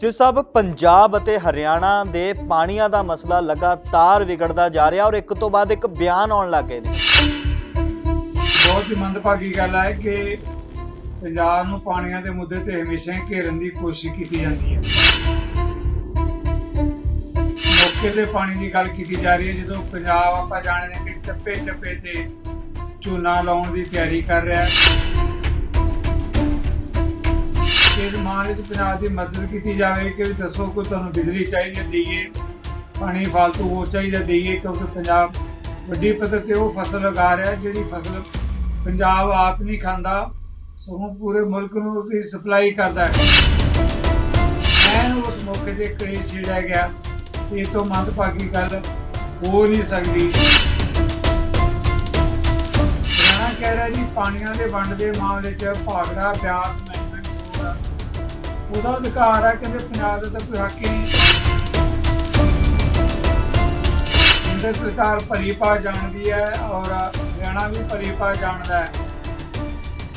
ਸਿਰ ਸਾਹਿਬ ਪੰਜਾਬ ਅਤੇ ਹਰਿਆਣਾ ਦੇ ਪਾਣੀਆਂ ਦਾ ਮਸਲਾ ਲਗਾਤਾਰ ਵਿਗੜਦਾ ਜਾ ਰਿਹਾ ਔਰ ਇੱਕ ਤੋਂ ਬਾਅਦ ਇੱਕ ਬਿਆਨ ਆਉਣ ਲੱਗੇ ਨੇ। ਬਹੁਤ ਹੀ ਮੰਦਭਾਗੀ ਗੱਲ ਹੈ ਕਿ ਪੰਜਾਬ ਨੂੰ ਪਾਣੀਆਂ ਦੇ ਮੁੱਦੇ ਤੇ ਹਮੇਸ਼ਾ ਹੀ ਘੇਰਨ ਦੀ ਕੋਸ਼ਿਸ਼ ਕੀਤੀ ਜਾਂਦੀ ਹੈ। ਮੌਕੇ ਤੇ ਪਾਣੀ ਦੀ ਗੱਲ ਕੀਤੀ ਜਾ ਰਹੀ ਹੈ, ਜਦੋਂ ਪੰਜਾਬ ਆਪਾਂ ਜਾਣਦੇ ਨੇ ਕਿ ਚੱਪੇ ਚੱਪੇ ਤੇ ਝੋਨਾ ਲਾਉਣ ਦੀ ਤਿਆਰੀ ਕਰ ਰਿਹਾ ਹੈ। ਇਸ ਮਾਮਲੇ 'ਚ ਪੰਜਾਬ ਦੀ ਮਦਦ ਕੀਤੀ ਜਾਵੇ ਕਿ ਦੱਸੋ ਕੋਈ ਤੁਹਾਨੂੰ ਬਿਜਲੀ ਚਾਹੀਦੀ ਹੈ ਦੇਈਏ, ਪਾਣੀ ਫालतू ਹੋਰ ਚਾਹੀਦਾ ਦੇਈਏ, ਕਿਉਂਕਿ ਪੰਜਾਬ ਵੱਡੀ ਪੱਧਰ ਤੇ ਉਹ ਫਸਲ ਲਗਾ ਰਿਹਾ ਜਿਹੜੀ ਫਸਲ ਪੰਜਾਬ ਆਪ ਨਹੀਂ ਖਾਂਦਾ, ਸਗੋਂ ਪੂਰੇ ਮੁਲਕ ਨੂੰ ਉਸਦੀ ਸਪਲਾਈ ਕਰਦਾ ਹੈ। ਐਨ ਉਸ ਮੌਕੇ ਤੇ ਕਲੇਸ਼ ਛਿੜਿਆ ਗਿਆ ਇਹ ਤੋਂ ਮੰਦਭਾਗੀ ਗੱਲ ਹੋ ਨਹੀਂ ਸਕਦੀ। ਕਹਿ ਰਿਹਾ ਜੀ, ਪਾਣੀਆਂ ਦੇ ਵੰਡ ਦੇ ਮਾਮਲੇ 'ਚ ਭਾਗੜਾ ਬਿਆਸ ਮੈਨੇਜਮੈਂਟ ਬੋਰਡ ਉਹਦਾ ਅਧਿਕਾਰ ਹੈ ਕਹਿੰਦੇ ਪੰਜਾਬ ਦਾ ਤਾਂ ਕੋਈ ਹੱਕ ਹੀ ਨਹੀਂ। ਕੇਂਦਰ ਸਰਕਾਰ ਭਰੀ ਪਾ ਜਾਣਦੀ ਹੈ ਔਰ ਹਰਿਆਣਾ ਵੀ ਭਰੀ ਪਾ ਜਾਣਦਾ ਹੈ।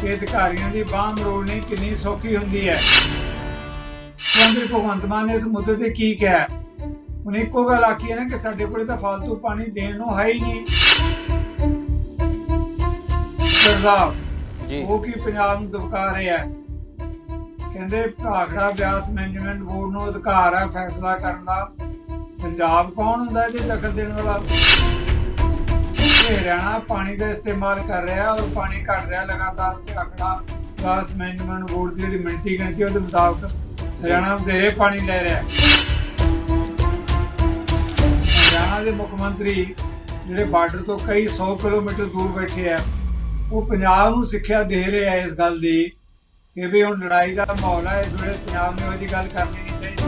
ਕਿ ਅਧਿਕਾਰੀਆਂ ਦੀ ਬਾਹ ਮਰੋੜਨੀ ਕਿੰਨੀ ਸੌਖੀ ਹੁੰਦੀ ਹੈ। ਮੰਤਰੀ ਭਗਵੰਤ ਮਾਨ ਨੇ ਇਸ ਮੁੱਦੇ ਤੇ ਕੀ ਕਿਹਾ? ਉਹਨੇ ਇੱਕੋ ਗੱਲ ਆਖੀ ਹੈ ਨਾ ਕਿ ਸਾਡੇ ਕੋਲੇ ਤਾਂ ਫालतू ਪਾਣੀ ਦੇਣ ਨੂੰ ਹੈ ਹੀ ਨਹੀਂ। ਸਰਦਾਰ ਜੀ। ਉਹ ਕੀ ਪੰਜਾਬ ਨੂੰ ਦਬਕਾ ਰਿਹਾ ਹੈ? ਕਹਿੰਦੇ ਭਾਖੜਾ ਬਿਆਸ ਮੈਨੇਜਮੈਂਟ ਬੋਰਡ ਨੂੰ ਅਧਿਕਾਰ ਹੈ ਫੈਸਲਾ ਕਰਨ ਦਾ। ਪੰਜਾਬ ਕੌਣ ਹੁੰਦਾ ਇਹਦੇ ਦਖਲ ਦੇਣ ਵਾਲਾ? ਹਰਿਆਣਾ ਪਾਣੀ ਦਾ ਇਸਤੇਮਾਲ ਕਰ ਰਿਹਾ ਔਰ ਪਾਣੀ ਘਟ ਰਿਹਾ ਲਗਾਤਾਰ। ਭਾਖੜਾ ਬਿਆਸ ਮੈਨੇਜਮੈਂਟ ਬੋਰਡ ਦੀ ਜਿਹੜੀ ਮਿਣਤੀ ਗਿਣਤੀ ਉਹਦੇ ਮੁਤਾਬਕ ਹਰਿਆਣਾ ਵਧੇਰੇ ਪਾਣੀ ਲੈ ਰਿਹਾ। ਹਰਿਆਣਾ ਦੇ ਮੁੱਖ ਮੰਤਰੀ ਜਿਹੜੇ ਬਾਰਡਰ ਤੋਂ ਕਈ 100 ਕਿਲੋਮੀਟਰ ਦੂਰ ਬੈਠੇ ਆ, ਉਹ ਪੰਜਾਬ ਨੂੰ ਸਿੱਖਿਆ ਦੇ ਰਹੇ ਆ ਇਸ ਗੱਲ ਦੀ। ਕਿ ਵੀ ਹੁਣ ਲੜਾਈ ਦਾ ਮਾਹੌਲ ਹੈ ਇਸ ਵੇਲੇ ਪੰਜਾਬ ਨੂੰ ਇਹਦੀ ਗੱਲ ਕਰਨੀ ਨਹੀਂ ਚਾਹੀਦੀ।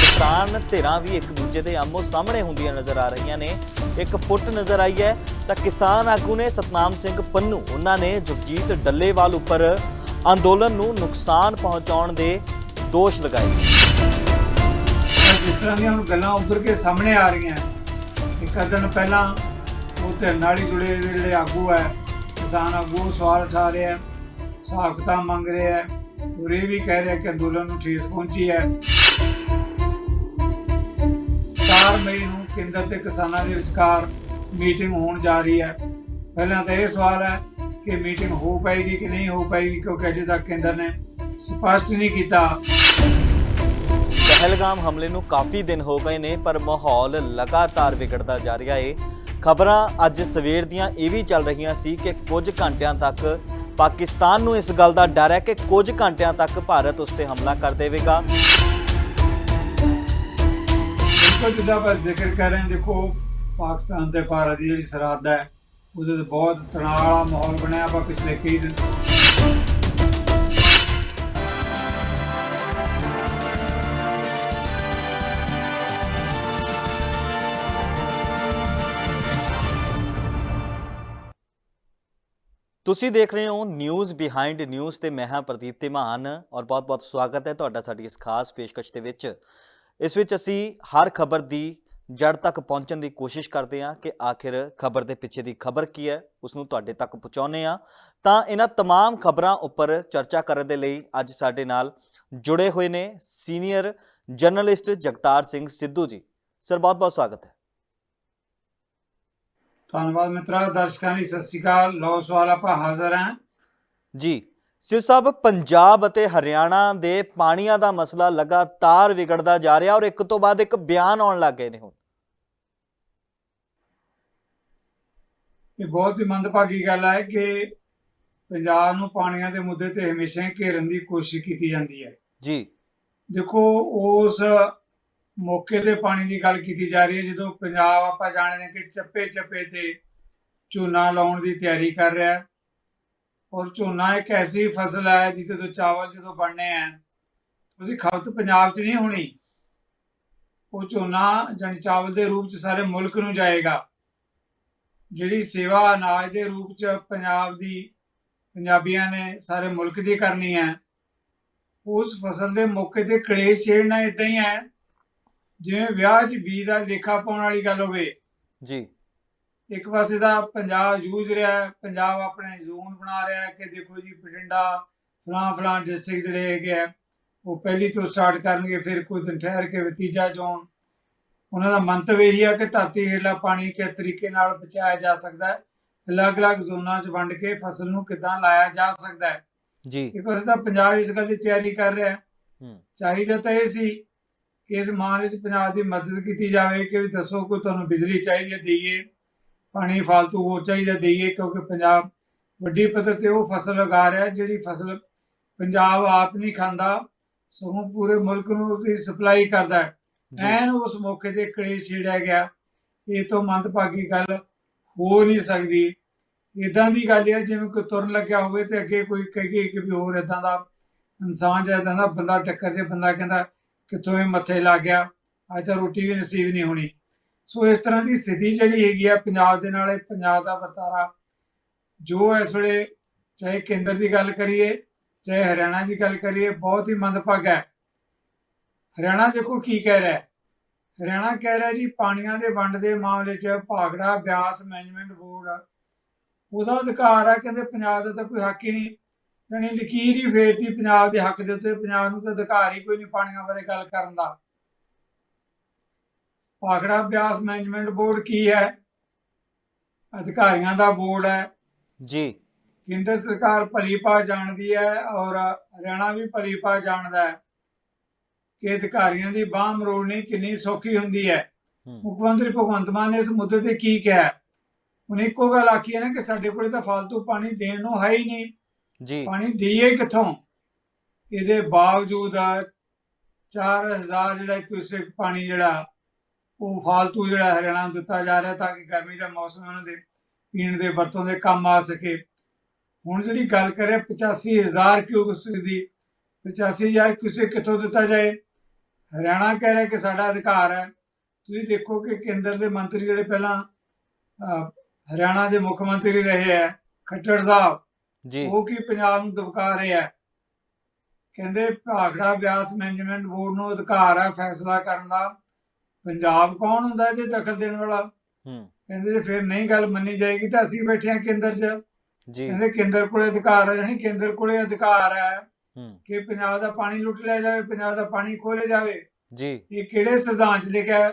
ਕਿਸਾਨ ਧਿਰਾਂ ਵੀ ਇੱਕ ਦੂਜੇ ਦੇ ਆਮੋ ਸਾਹਮਣੇ ਹੁੰਦੀਆਂ ਨਜ਼ਰ ਆ ਰਹੀਆਂ ਨੇ। ਇੱਕ ਫੁੱਟ ਨਜ਼ਰ ਆਈ ਹੈ ਤਾਂ ਕਿਸਾਨ ਆਗੂ ਨੇ ਸਤਨਾਮ ਸਿੰਘ ਪੰਨੂ ਉਹਨਾਂ ਨੇ ਜਗਜੀਤ ਡੱਲੇਵਾਲ ਉੱਪਰ ਅੰਦੋਲਨ ਨੂੰ ਨੁਕਸਾਨ ਪਹੁੰਚਾਉਣ ਦੇ ਦੋਸ਼ ਲਗਾਏ। ਜਿਸ ਤਰ੍ਹਾਂ ਦੀਆਂ ਹੁਣ ਗੱਲਾਂ ਉੱਭਰ ਕੇ ਸਾਹਮਣੇ ਆ ਰਹੀਆਂ ਇੱਕ ਦਿਨ ਪਹਿਲਾਂ ਉਹ ਧਿਰ ਨਾਲ ਹੀ ਜੁੜੇ ਜਿਹੜੇ ਆਗੂ ਹੈ ਕਿਸਾਨ ਆਗੂ ਸਵਾਲ ਉਠਾ ਰਹੇ ਹੈ, ਹਿਸਾਬ ਕਿਤਾਬ ਮੰਗ ਰਹੇ ਹੈ ਔਰ ਵੀ ਕਹਿ ਰਿਹਾ ਕਿ ਅੰਦੋਲਨ ਨੂੰ ਠੇਸ ਪਹੁੰਚੀ ਹੈ। 4 ਮਈ ਨੂੰ ਕੇਂਦਰ ਤੇ ਕਿਸਾਨਾਂ ਦੇ ਵਿਚਕਾਰ ਮੀਟਿੰਗ ਹੋਣ ਜਾ ਰਹੀ ਹੈ। ਪਹਿਲਾਂ ਤਾਂ ਇਹ ਸਵਾਲ ਹੈ ਕਿ ਮੀਟਿੰਗ ਹੋ ਪਾਏਗੀ ਕਿ ਨਹੀਂ ਹੋ ਪਾਏਗੀ, ਕਿਉਂਕਿ ਅਜੇ ਤੱਕ ਕੇਂਦਰ ਨੇ ਸਪਸ਼ਟ ਨਹੀਂ ਕੀਤਾ। ਪਹਿਲਗਾਮ ਹਮਲੇ ਨੂੰ ਕਾਫੀ ਦਿਨ ਹੋ ਗਏ ਨੇ, ਪਰ ਮਾਹੌਲ ਲਗਾਤਾਰ ਵਿਗੜਦਾ ਜਾ ਰਿਹਾ ਹੈ ਖਬਰਾਂ ਅੱਜ ਸਵੇਰ ਦੀਆਂ ਇਹ ਵੀ ਚੱਲ ਰਹੀਆਂ ਸੀ ਕਿ ਕੁਝ ਘੰਟਿਆਂ ਤੱਕ ਪਾਕਿਸਤਾਨ ਨੂੰ ਇਸ ਗੱਲ ਦਾ ਡਰ ਹੈ ਕਿ ਕੁਝ ਘੰਟਿਆਂ ਤੱਕ ਭਾਰਤ ਉਸ ਤੇ ਹਮਲਾ ਕਰ ਦੇਵੇਗਾ। ਬਿਲਕੁਲ ਜਿੱਦਾਂ ਆਪਾਂ ਜ਼ਿਕਰ ਕਰ ਰਹੇ ਹਾਂ, ਦੇਖੋ, ਪਾਕਿਸਤਾਨ ਤੇ ਭਾਰਤ ਦੀ ਜਿਹੜੀ ਸਰਹੱਦ ਹੈ, ਉਹਦੇ ਤੇ ਬਹੁਤ ਤਣਾਅ ਵਾਲਾ ਮਾਹੌਲ ਬਣਿਆ ਵਾ ਪਿਛਲੇ ਕਈ ਦਿਨ ਤੁਸੀਂ ਦੇਖ ਰਹੇ ਹੋ ਨਿਊਜ਼ ਬਿਹਾਈਂਡ ਨਿਊਜ਼ ਤੇ ਮੈਂ ਹਾਂ ਪ੍ਰਦੀਪ ਧੀਮਾਨ ਔਰ ਬਹੁਤ-ਬਹੁਤ ਸਵਾਗਤ ਹੈ ਤੁਹਾਡਾ ਸਾਡੀ ਇਸ ਖਾਸ ਪੇਸ਼ਕਸ਼ ਦੇ ਵਿੱਚ ਇਸ ਵਿੱਚ ਅਸੀਂ ਹਰ ਖਬਰ ਦੀ ਜੜ ਤੱਕ ਪਹੁੰਚਣ ਦੀ ਕੋਸ਼ਿਸ਼ ਕਰਦੇ ਹਾਂ ਕਿ ਆਖਿਰ ਖਬਰ ਦੇ ਪਿੱਛੇ ਦੀ ਖਬਰ ਕੀ ਹੈ ਉਸ ਨੂੰ ਤੁਹਾਡੇ ਤੱਕ ਪਹੁੰਚਾਉਂਦੇ ਹਾਂ ਤਾਂ ਇਹਨਾਂ तमाम ਖਬਰਾਂ ਉੱਪਰ ਚਰਚਾ ਕਰਨ ਦੇ ਲਈ ਅੱਜ ਸਾਡੇ ਨਾਲ ਜੁੜੇ ਹੋਏ ਨੇ senior journalist Jagtar Singh Sidhu ji sir ਬਹੁਤ-ਬਹੁਤ ਸਵਾਗਤ ਹੈ ਧੰਨਵਾਦ ਮਿੱਤਰਾ ਦਰਸ਼ਕਾਂ ਲਈ ਸਤਿ ਸ਼੍ਰੀ ਅਕਾਲ। ਲਓ ਸਵਾਲ ਆਪਾਂ ਹਾਜ਼ਰ ਹਾਂ। ਜੀ ਸਿਰ ਸਾਹਿਬ ਪੰਜਾਬ ਅਤੇ ਹਰਿਆਣਾ ਦੇ ਪਾਣੀਆਂ ਦਾ ਮਸਲਾ ਲਗਾਤਾਰ ਵਿਗੜਦਾ ਜਾ ਰਿਹਾ ਔਰ ਇੱਕ ਤੋਂ ਬਾਅਦ ਇੱਕ ਬਿਆਨ ਆਉਣ ਲੱਗ ਗਏ ਨੇ ਹੁਣ। ਇਹ ਬਹੁਤ ਹੀ ਮੰਦਭਾਗੀ ਗੱਲ ਹੈ ਕਿ ਪੰਜਾਬ ਨੂੰ ਪਾਣੀਆਂ ਦੇ ਮੁੱਦੇ ਤੇ ਹਮੇਸ਼ਾ ਘੇਰਨ ਦੀ ਕੋਸ਼ਿਸ਼ ਕੀਤੀ ਜਾਂਦੀ ਹੈ। ਜੀ। ਦੇਖੋ ਉਸ ਮੌਕੇ ਤੇ ਪਾਣੀ ਦੀ ਗੱਲ ਕੀਤੀ ਜਾ ਰਹੀ ਹੈ, ਜਦੋਂ ਪੰਜਾਬ ਆਪਾਂ ਜਾਣਦੇ ਹਾਂ ਕਿ ਚੱਪੇ ਚੱਪੇ ਤੇ ਝੋਨਾ ਲਾਉਣ ਦੀ ਤਿਆਰੀ ਕਰ ਰਿਹਾ ਹੈ। ਔਰ ਝੋਨਾ ਇੱਕ ਐਸੀ ਫਸਲ ਹੈ ਜਿਹਦੇ ਤੋਂ ਚਾਵਲ ਜਦੋਂ ਬਣਨੇ ਆ ਉਹਦੀ ਖਪਤ ਪੰਜਾਬ 'ਚ ਨਹੀਂ ਹੋਣੀ। ਉਹ ਝੋਨਾ ਜਾਨੀ ਚਾਵਲ ਦੇ ਰੂਪ 'ਚ ਸਾਰੇ ਮੁਲਕ ਨੂੰ ਜਾਏਗਾ। ਜਿਹੜੀ ਸੇਵਾ ਅਨਾਜ ਦੇ ਰੂਪ 'ਚ ਪੰਜਾਬ ਦੀ ਪੰਜਾਬੀਆਂ ਨੇ ਸਾਰੇ ਮੁਲਕ ਦੀ ਕਰਨੀ ਹੈ, ਉਸ ਫਸਲ ਦੇ ਮੌਕੇ ਤੇ ਕਲੇਸ਼ ਛੇੜਨਾ ਇਦਾਂ ਹੀ ਹੈ ਜਿਵੇਂ ਵਿਆਹ 'ਚ ਬੀ ਦਾ ਲੇਖਾ ਪਾਉਣ ਵਾਲੀ ਗੱਲ ਹੋਵੇ ਜੀ। ਇੱਕ ਪਾਸੇ ਦਾ ਪੰਜਾਬ ਜੂਝ ਰਿਹਾ ਹੈ ਪੰਜਾਬ ਆਪਣੇ ਜ਼ੋਨ ਬਣਾ ਰਿਹਾ ਹੈ ਕਿ ਦੇਖੋ ਜੀ ਬਠਿੰਡਾ ਫਲਾਂ ਫਲਾਂ ਡਿਸਟ੍ਰਿਕਟ ਜਿਹੜੇ ਹੈਗੇ ਆ ਉਹ ਪਹਿਲੀ ਤੋਂ ਸਟਾਰਟ ਕਰਨਗੇ ਫਿਰ ਕੁਝ ਦਿਨ ਠਹਿਰ ਕੇ ਤੀਜਾ ਜ਼ੋਨ ਉਹਨਾਂ ਦਾ ਮੰਤਵ ਇਹੀ ਆ ਕਿ ਧਰਤੀ ਹੇਠਲਾ ਪਾਣੀ ਕਿਸ ਤਰੀਕੇ ਨਾਲ ਬਚਾਇਆ ਜਾ ਸਕਦਾ ਹੈ ਅਲੱਗ-ਅਲੱਗ ਜ਼ੋਨਾਂ 'ਚ ਵੰਡ ਕੇ ਫਸਲ ਨੂੰ ਕਿੱਦਾਂ ਲਾਇਆ ਜਾ ਸਕਦਾ ਹੈ। ਜੀ। ਇੱਕ ਪਾਸੇ ਤਾਂ ਪੰਜਾਬ ਇਸ ਗੱਲ ਦੀ ਤਿਆਰੀ ਕਰ ਰਿਹਾ ਹੈ। ਹੂੰ। ਚਾਹੀਦਾ ਤਾਂ ਇਹ ਸੀ ਇਸ ਮਾਮਲੇ 'ਚ ਪੰਜਾਬ ਦੀ ਮਦਦ ਕੀਤੀ ਜਾਵੇ ਕਿ ਵੀ ਦੱਸੋ ਕੋਈ ਤੁਹਾਨੂੰ ਬਿਜਲੀ ਚਾਹੀਦੀ ਹੈ ਦੇਈਏ। ਪਾਣੀ ਫालतू ਹੋਰ ਚਾਹੀਦਾ ਦੇਈਏ ਕਿਉਂਕਿ ਪੰਜਾਬ ਵੱਡੀ ਪੱਧਰ ਤੇ ਉਹ ਫਸਲ ਉਗਾ ਰਿਹਾ ਜਿਹੜੀ ਫਸਲ ਪੰਜਾਬ ਆਪ ਨਹੀਂ ਖਾਂਦਾ ਸਗੋਂ ਪੂਰੇ ਮੁਲਕ ਨੂੰ ਉਸਦੀ ਸਪਲਾਈ ਕਰਦਾ ਐਨ ਉਸ ਮੌਕੇ ਤੇ ਕਲੇਸ਼ ਛਿੜਿਆ ਗਿਆ। ਇਹ ਤੋਂ ਮੰਦਭਾਗੀ ਗੱਲ ਹੋ ਨਹੀਂ ਸਕਦੀ। ਇਦਾਂ ਦੀ ਗੱਲ ਹੈ ਜਿਵੇਂ ਕੋਈ ਤੁਰਨ ਲੱਗਿਆ ਹੋਵੇ ਤੇ ਅੱਗੇ ਕੋਈ ਕਹੇ ਕਿ ਵੀ ਹੋਰ ਇਦਾਂ ਦਾ ਇਨਸਾਨ ਜਾਂ ਇਦਾਂ ਦਾ ਬੰਦਾ ਟੱਕਰ ਜੇ ਬੰਦਾ ਕਹਿੰਦਾ ਕਿੱਥੋਂ ਇਹ ਮੱਥੇ ਲੱਗ ਗਿਆ। ਅੱਜ ਤਾਂ ਰੋਟੀ ਵੀ ਨਸੀਬ ਨਹੀਂ ਹੋਣੀ। ਸੋ ਇਸ ਤਰ੍ਹਾਂ ਦੀ ਸਥਿਤੀ ਜਿਹੜੀ ਹੈਗੀ ਆ, ਪੰਜਾਬ ਦੇ ਨਾਲ ਇਹ ਪੰਜਾਬ ਦਾ ਵਰਤਾਰਾ। ਜੋ ਇਸ ਵੇਲੇ ਚਾਹੇ ਕੇਂਦਰ ਦੀ ਗੱਲ ਕਰੀਏ, ਚਾਹੇ ਹਰਿਆਣਾ ਦੀ ਗੱਲ ਕਰੀਏ, ਬਹੁਤ ਹੀ ਮੰਦਭਾਗਾ ਹੈ। ਹਰਿਆਣਾ ਦੇਖੋ ਕੀ ਕਹਿ ਰਿਹਾ ਹੈ। ਹਰਿਆਣਾ ਕਹਿ ਰਿਹਾ ਜੀ, ਪਾਣੀਆਂ ਦੇ ਵੰਡ ਦੇ ਮਾਮਲੇ 'ਚ ਭਾਗੜਾ ਬਿਆਸ, ਮੈਨੇਜਮੈਂਟ ਬੋਰਡ, ਉਹਦਾ ਅਧਿਕਾਰ ਆ, ਕਹਿੰਦੇ ਪੰਜਾਬ ਦਾ ਤਾਂ ਕੋਈ ਹੱਕ ਹੀ ਨਹੀਂ। ਯਾਨੀ ਲਕੀਰ ਹੀ ਫੇਰਤੀ ਪੰਜਾਬ ਦੇ ਹੱਕ ਦੇ ਉੱਤੇ ਪੰਜਾਬ ਨੂੰ ਤਾਂ ਅਧਿਕਾਰ ਹੀ ਕੋਈ ਨਹੀਂ ਪਾਣੀਆਂ ਬਾਰੇ ਗੱਲ ਕਰਨ ਦਾ। ਭਾਗੜਾ ਬਿਆਸ ਮੈਨੇਜਮੈਂਟ ਬੋਰਡ ਕੀ ਹੈ? ਅਧਿਕਾਰੀਆਂ ਦਾ ਬੋਰਡ ਹੈ। ਜੀ। ਕੇਂਦਰ ਸਰਕਾਰ ਭਲੀ ਭਾ ਜਾਣਦੀ ਹੈ ਔਰ ਹਰਿਆਣਾ ਵੀ ਭਲੀ ਭਾ ਜਾਣਦਾ ਹੈ ਕਿ ਅਧਿਕਾਰੀਆਂ ਦੀ ਬਾਹ ਮਰੋੜਨੀ ਕਿੰਨੀ ਸੌਖੀ ਹੁੰਦੀ ਹੂੰ। ਮੁੱਖ ਮੰਤਰੀ ਭਗਵੰਤ ਮਾਨ ਨੇ ਇਸ ਮੁੱਦੇ ਤੇ ਕੀ ਕਿਹਾ ਉਹਨੇ ਇੱਕੋ ਗੱਲ ਆਖੀ ਹੈ ਨਾ ਕਿ ਸਾਡੇ ਕੋਲੇ ਤਾਂ ਫालतू ਪਾਣੀ ਦੇਣ ਨੂੰ ਹੈ ਹੀ ਨਹੀਂ। ਜੀ। ਪਾਣੀ ਦਈਏ ਕਿੱਥੋਂ? ਇਹਦੇ ਬਾਵਜੂਦ 4000 ਜਿਹੜਾ ਕਿਊਸੈਕ ਪਾਣੀ ਜਿਹੜਾ, ਉਹ ਫालतू ਜਿਹੜਾ ਹਰਿਆਣਾ ਨੂੰ ਦਿੱਤਾ ਜਾ ਰਿਹਾ ਤਾਂ ਕਿ ਗਰਮੀ ਦਾ ਮੌਸਮ ਉਹਨਾਂ ਦੇ ਪੀਣ ਦੇ ਵਰਤੋਂ ਦੇ ਕੰਮ ਆ ਸਕੇ। ਹੁਣ ਜਿਹੜੀ ਗੱਲ ਕਰੇ 85000 ਕਿਊਸੈਕ ਦੀ 85000 ਕਿਊਸੈਕ ਕਿੱਥੋਂ ਦਿੱਤਾ ਜਾਏ? ਹਰਿਆਣਾ ਕਹਿ ਰਿਹਾ ਕਿ ਸਾਡਾ ਅਧਿਕਾਰ ਹੈ। ਤੁਸੀਂ ਦੇਖੋ ਕਿ ਕੇਂਦਰ ਦੇ ਮੰਤਰੀ ਜਿਹੜੇ ਪਹਿਲਾਂ ਹਰਿਆਣਾ ਦੇ ਮੁੱਖ ਮੰਤਰੀ ਰਹੇ ਹੈ, ਖੱਟੜ ਸਾਹਿਬ ਜੀ। ਉਹ ਕੀ ਪੰਜਾਬ ਨੂੰ ਦਬਕਾ ਰਿਹਾ ਕਹਿੰਦੇ ਭਾਖੜਾ ਬਿਆਸ ਮੈਨੇਜਮੈਂਟ ਬੋਰਡ ਨੂੰ ਅਧਿਕਾਰ ਹੈ ਫੈਸਲਾ ਕਰਨ ਦਾ। ਪੰਜਾਬ ਕੌਣ ਹੁੰਦਾ ਇਹਦੇ ਦਖਲ ਦੇਣ ਵਾਲਾ? ਹੂੰ। ਕਹਿੰਦੇ ਫਿਰ ਨਹੀਂ ਗੱਲ ਮੰਨੀ ਜਾਏਗੀ ਤਾਂ ਅਸੀਂ ਬੈਠੇ ਹਾਂ ਕੇਂਦਰ 'ਚ। ਜੀ। ਕਹਿੰਦੇ ਕੇਂਦਰ ਕੋਲੇ ਅਧਿਕਾਰ ਹੈ ਨਹੀਂ ਕੇਂਦਰ ਕੋਲੇ ਅਧਿਕਾਰ ਹੈ ਹੂੰ। ਕਿ ਪੰਜਾਬ ਦਾ ਪਾਣੀ ਲੁੱਟ ਲਿਆ ਜਾਵੇ ਪੰਜਾਬ ਦਾ ਪਾਣੀ ਖੋਲੇ ਜਾਵੇ। ਜੀ। ਇਹ ਕਿਹੜੇ ਸੰਵਿਧਾਨ 'ਚ ਲਿਖਿਆ?